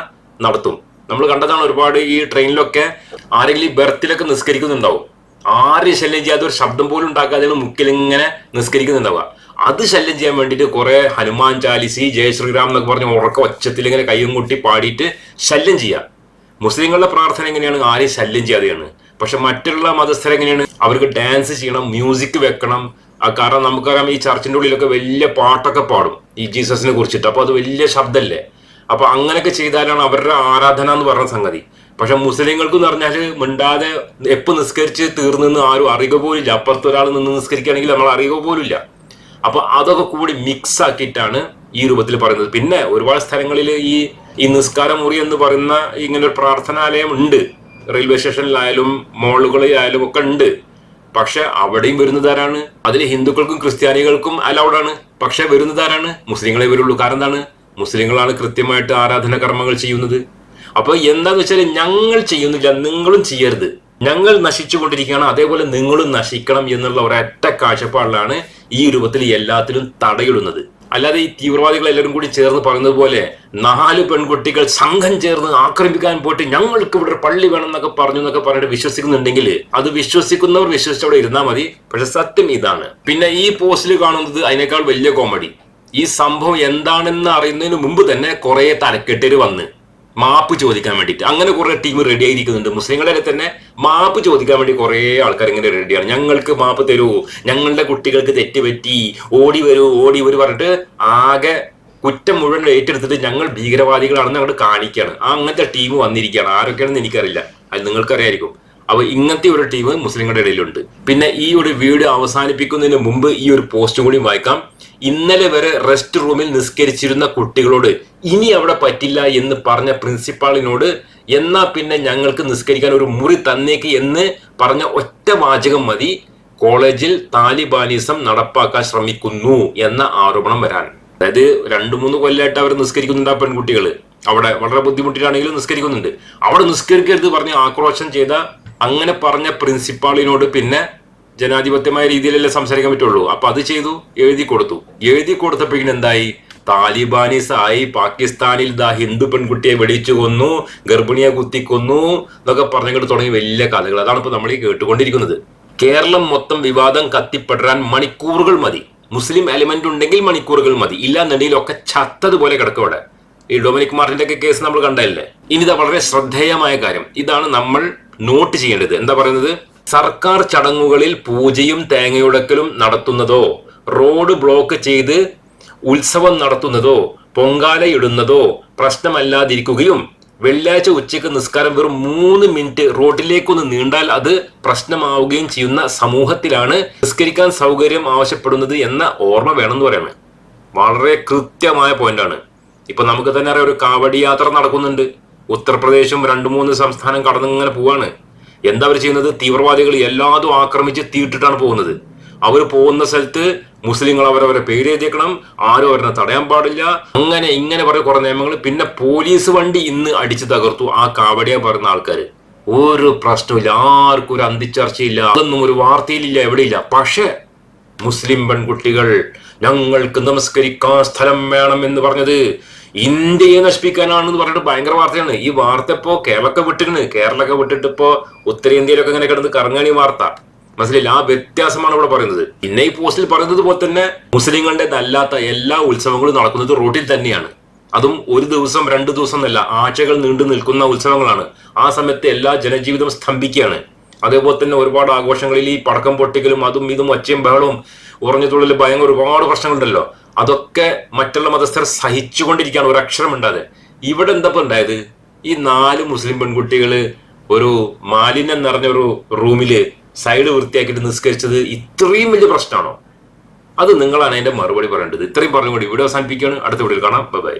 നടത്തും. നമ്മൾ കണ്ടതാണ് ഒരുപാട് ഈ ട്രെയിനിലൊക്കെ ആരെങ്കിലും ബെർത്തിലൊക്കെ നിസ്കരിക്കുന്നുണ്ടാവും. ആരെയും ശല്യം ചെയ്യാതെ ഒരു ശബ്ദം പോലും ഉണ്ടാക്കാതെയാണ് മുക്കിലിങ്ങനെ നിസ്കരിക്കുന്നുണ്ടാവുക. അത് ശല്യം ചെയ്യാൻ വേണ്ടിയിട്ട് കുറെ ഹനുമാൻ ചാലിസി ജയ ശ്രീറാം എന്നൊക്കെ പറഞ്ഞ് ഉറക്ക ഒച്ചത്തിൽ ഇങ്ങനെ കയ്യും കൂട്ടി പാടിയിട്ട് ശല്യം ചെയ്യുക മുസ്ലിങ്ങളുടെ പ്രാർത്ഥന എങ്ങനെയാണ്? ആരെയും ശല്യം ചെയ്യാതെയാണ്. പക്ഷെ മറ്റുള്ള മതസ്ഥർ എങ്ങനെയാണ്? അവർക്ക് ഡാൻസ് ചെയ്യണം മ്യൂസിക് വെക്കണം. കാരണം നമുക്കറിയാം ഈ ചർച്ചിന്റെ ഉള്ളിലൊക്കെ വലിയ പാട്ടൊക്കെ പാടും ഈ ജീസസിനെ കുറിച്ചിട്ട്. അപ്പൊ അത് വലിയ ശബ്ദമല്ലേ അപ്പോൾ അങ്ങനെയൊക്കെ ചെയ്താലാണ് അവരുടെ ആരാധന എന്ന് പറഞ്ഞ സംഗതി. പക്ഷെ മുസ്ലിങ്ങൾക്ക് എന്ന് പറഞ്ഞാൽ മിണ്ടാതെ എപ്പോൾ നിസ്കരിച്ച് തീർന്നെന്ന് ആരും അറിയുക പോലില്ല അപ്പുറത്ത് ഒരാൾ നിന്ന് നിസ്കരിക്കുകയാണെങ്കിൽ നമ്മൾ അറിയുക പോലില്ല അപ്പോൾ അതൊക്കെ കൂടി മിക്സ് ആക്കിയിട്ടാണ് ഈ രൂപത്തിൽ പറയുന്നത്. പിന്നെ ഒരുപാട് സ്ഥലങ്ങളിൽ ഈ ഈ നിസ്കാരമുറി എന്ന് പറയുന്ന ഇങ്ങനെ ഒരു പ്രാർത്ഥനാലയം ഉണ്ട്. റെയിൽവേ സ്റ്റേഷനിലായാലും മോളുകളിലായാലും ഒക്കെ ഉണ്ട്. പക്ഷെ അവിടെയും വരുന്നതാരാണ് അതിൽ ഹിന്ദുക്കൾക്കും ക്രിസ്ത്യാനികൾക്കും അലൗഡാണ്. പക്ഷെ വരുന്നതാരാണ് മുസ്ലിങ്ങളെ വരുള്ളൂ. കാരണം എന്താണ്? മുസ്ലിങ്ങളാണ് കൃത്യമായിട്ട് ആരാധന കർമ്മങ്ങൾ ചെയ്യുന്നത്. അപ്പൊ എന്താന്ന് വെച്ചാൽ ഞങ്ങൾ ചെയ്യുന്നില്ല നിങ്ങളും ചെയ്യരുത്. ഞങ്ങൾ നശിച്ചുകൊണ്ടിരിക്കുകയാണ്. അതേപോലെ നിങ്ങളും നശിക്കണം എന്നുള്ള ഒരൊറ്റ കാഴ്ചപ്പാടിലാണ് ഈ രൂപത്തിൽ എല്ലാത്തിലും തടയിടുന്നത് അല്ലാതെ ഈ തീവ്രവാദികൾ എല്ലാവരും കൂടി ചേർന്ന് പറയുന്നത് പോലെ നാല് പെൺകുട്ടികൾ സംഘം ചേർന്ന് ആക്രമിക്കാൻ പോയിട്ട് ഞങ്ങൾക്ക് ഇവിടെ പള്ളി വേണം എന്നൊക്കെ പറഞ്ഞു എന്നൊക്കെ പറഞ്ഞിട്ട് വിശ്വസിക്കുന്നുണ്ടെങ്കിൽ അത് വിശ്വസിക്കുന്നവർ വിശ്വസിച്ചവിടെ ഇരുന്നാൽ മതി. പക്ഷെ സത്യം ഇതാണ്. പിന്നെ ഈ പോസ്റ്റിൽ കാണുന്നത് അതിനേക്കാൾ വലിയ കോമഡി ഈ സംഭവം എന്താണെന്ന് അറിയുന്നതിന് മുമ്പ് തന്നെ കുറെ തലക്കെട്ടിൽ വന്ന്. മാപ്പ് ചോദിക്കാൻ വേണ്ടിയിട്ട്. അങ്ങനെ കുറേ ടീം റെഡി ആയിരിക്കുന്നുണ്ട്. മുസ്ലിങ്ങളെ തന്നെ മാപ്പ് ചോദിക്കാൻ വേണ്ടി കുറേ ആൾക്കാർ ഇങ്ങനെ റെഡിയാണ് ഞങ്ങൾക്ക് മാപ്പ് തരൂ. ഞങ്ങളുടെ കുട്ടികൾക്ക് തെറ്റുപറ്റി. ഓടി വരൂ ഓടി വരൂ പറഞ്ഞിട്ട് ആകെ കുറ്റം മുഴുവൻ ഏറ്റെടുത്തിട്ട് ഞങ്ങൾ ഭീകരവാദികളാണെന്ന് അങ്ങോട്ട് കാണിക്കുകയാണ് ആ അങ്ങനത്തെ ടീം വന്നിരിക്കുകയാണ്. ആരൊക്കെയാണെന്ന് എനിക്കറിയില്ല. അത് നിങ്ങൾക്കറിയായിരിക്കും. അപ്പൊ ഇങ്ങനത്തെ ഒരു ടീം മുസ്ലിങ്ങളുടെ ഇടയിലുണ്ട്. പിന്നെ ഈ ഒരു വീഡിയോ അവസാനിപ്പിക്കുന്നതിന് മുമ്പ് ഈ ഒരു പോസ്റ്റും കൂടി വായിക്കാം. ഇന്നലെ വരെ റെസ്റ്റ് റൂമിൽ നിസ്കരിച്ചിരുന്ന കുട്ടികളോട് ഇനി അവിടെ പറ്റില്ല എന്ന് പറഞ്ഞ പ്രിൻസിപ്പാളിനോട് എന്നാ പിന്നെ ഞങ്ങൾക്ക് നിസ്കരിക്കാൻ ഒരു മുറി തന്നേക്ക് എന്ന് പറഞ്ഞ ഒറ്റ വാചകം മതി. കോളേജിൽ താലിബാനിസം നടപ്പാക്കാൻ ശ്രമിക്കുന്നു എന്ന ആരോപണം വരാൻ. അതായത് രണ്ടു മൂന്ന് കൊല്ലമായിട്ട് അവർ നിസ്കരിക്കുന്നുണ്ട് ആ പെൺകുട്ടികൾ. അവിടെ വളരെ ബുദ്ധിമുട്ടിലാണെങ്കിലും നിസ്കരിക്കുന്നുണ്ട്. അവിടെ നിസ്കരിക്കരുത് പറഞ്ഞ് ആക്രോശം ചെയ്ത അങ്ങനെ പറഞ്ഞ പ്രിൻസിപ്പാളിനോട് പിന്നെ ജനാധിപത്യമായ രീതിയിലല്ലേ സംസാരിക്കാൻ പറ്റുള്ളൂ. അപ്പൊ അത് ചെയ്തു എഴുതി കൊടുത്തു. എഴുതി കൊടുത്തപ്പോഴേക്കും എന്തായി? താലിബാനിസായി പാകിസ്ഥാനിൽ ദാ ഹിന്ദു പെൺകുട്ടിയെ വെടിച്ചു കൊന്നു ഗർഭിണിയെ കുത്തിക്കൊന്നു എന്നൊക്കെ പറഞ്ഞുകൊണ്ട് തുടങ്ങി വലിയ കഥകൾ. അതാണ് ഇപ്പൊ നമ്മൾ ഈ കേട്ടുകൊണ്ടിരിക്കുന്നത്. കേരളം മൊത്തം വിവാദം കത്തിപ്പെടാൻ മണിക്കൂറുകൾ മതി. മുസ്ലിം എലിമെന്റ് ഉണ്ടെങ്കിൽ മണിക്കൂറുകൾ മതി. ഇല്ലാന്നുണ്ടെങ്കിൽ ഒക്കെ ചത്തതുപോലെ കിടക്കും അവിടെ. ഈ ഡൊമിനിക് മാർട്ടിന്റെ ഒക്കെ കേസ് നമ്മൾ കണ്ടതല്ലേ? ഇനി ഇതാ വളരെ ശ്രദ്ധേയമായ കാര്യം. ഇതാണ് നമ്മൾ നോട്ട് ചെയ്യേണ്ടത്. എന്താ പറയുന്നത്? സർക്കാർ ചടങ്ങുകളിൽ പൂജയും തേങ്ങയുടക്കലും നടത്തുന്നതോ റോഡ് ബ്ലോക്ക് ചെയ്ത് ഉത്സവം നടത്തുന്നതോ പൊങ്കാലയിടുന്നതോ പ്രശ്നമല്ലാതിരിക്കുകയും വെള്ളിയാഴ്ച ഉച്ചയ്ക്ക് നിസ്കാരം വെറും മൂന്ന് മിനിറ്റ് റോഡിലേക്കൊന്ന് നീണ്ടാൽ അത് പ്രശ്നമാവുകയും ചെയ്യുന്ന സമൂഹത്തിലാണ് നിസ്കരിക്കാൻ സൗകര്യം ആവശ്യപ്പെടുന്നത് എന്ന ഓർമ്മ വേണമെന്ന് പറയാമേ വളരെ കൃത്യമായ പോയിന്റാണ്. ഇപ്പൊ നമുക്ക് തന്നെ അറിയാം ഒരു കാവടി യാത്ര നടക്കുന്നുണ്ട്. ഉത്തർപ്രദേശും രണ്ടു മൂന്ന് സംസ്ഥാനം കടന്നിങ്ങനെ പോവാണ്. എന്താ അവർ ചെയ്യുന്നത്? തീവ്രവാദികൾ എല്ലാതും ആക്രമിച്ച് തീയിട്ടിട്ടാണ് പോകുന്നത്. അവർ പോകുന്ന സ്ഥലത്ത് മുസ്ലിങ്ങൾ അവരവരെ പേര് എഴുതിയേക്കണം. ആരും അവരെ തടയാൻ പാടില്ല. അങ്ങനെ ഇങ്ങനെ പറയുന്ന കുറെ നിയമങ്ങൾ. പിന്നെ പോലീസ് വണ്ടി ഇന്ന് അടിച്ചു തകർത്തു. ആ കാവടിയ പറയുന്ന ആൾക്കാർ ഒരു പ്രശ്നമില്ല ആർക്കും ഒരു അന്തിച്ചർച്ചയില്ല. അതൊന്നും ഒരു വാർത്തയിലില്ല. എവിടെയില്ല. പക്ഷേ മുസ്ലിം പെൺകുട്ടികൾ ഞങ്ങൾക്ക് നമസ്കരിക്കാൻ സ്ഥലം വേണം എന്ന് പറഞ്ഞത് ഇന്ത്യയെ നശിപ്പിക്കാനാണെന്ന് പറഞ്ഞിട്ട് ഭയങ്കര വാർത്തയാണ്. ഈ വാർത്ത ഇപ്പോ കേരളമൊക്കെ വിട്ടിരുന്നു കേരളമൊക്കെ വിട്ടിട്ട് ഇപ്പോ ഉത്തരേന്ത്യയിലൊക്കെ ഇങ്ങനെ കിടന്ന് കറങ്ങാനി വാർത്ത. മനസ്സിലായില്ല? ആ വ്യത്യാസമാണ് ഇവിടെ പറയുന്നത്. പിന്നെ ഈ പോസ്റ്റിൽ പറയുന്നത് പോലെ തന്നെ മുസ്ലിങ്ങളുടെ അല്ലാത്ത എല്ലാ ഉത്സവങ്ങളും നടക്കുന്നത് റോഡിൽ തന്നെയാണ്. അതും ഒരു ദിവസം രണ്ട് ദിവസം എന്നല്ല ആഴ്ചകൾ നീണ്ടു നിൽക്കുന്ന ഉത്സവങ്ങളാണ്. ആ സമയത്ത് എല്ലാ ജനജീവിതം സ്തംഭിക്കുകയാണ്. അതേപോലെ തന്നെ ഒരുപാട് ആഘോഷങ്ങളിൽ ഈ പടക്കം പൊട്ടിക്കലും അതും ഇതും ഒച്ചയും ബഹളവും ഉറഞ്ഞതുള്ളിൽ ഭയങ്കര ഒരുപാട് പ്രശ്നങ്ങളുണ്ടല്ലോ. അതൊക്കെ മറ്റുള്ള മതസ്ഥർ സഹിച്ചുകൊണ്ടിരിക്കുകയാണ്. ഒരു അക്ഷരം ഉണ്ടാതെ ഇവിടെ എന്താ ഉണ്ടായത്? ഈ നാല് മുസ്ലിം പെൺകുട്ടികൾ ഒരു മാലിന്യം നിറഞ്ഞ ഒരു റൂമിൽ സൈഡ് വൃത്തിയാക്കിയിട്ട് നിസ്കരിച്ചത് ഇത്രയും വലിയ പ്രശ്നമാണോ? അത് നിങ്ങളാണ് അതിന്റെ മറുപടി പറയേണ്ടത്. ഇത്രയും പറഞ്ഞുകൊണ്ട് ഇവിടെ അവസാനിപ്പിക്കുകയാണ്. അടുത്ത വീഡിയോയിൽ കാണാം. ബൈ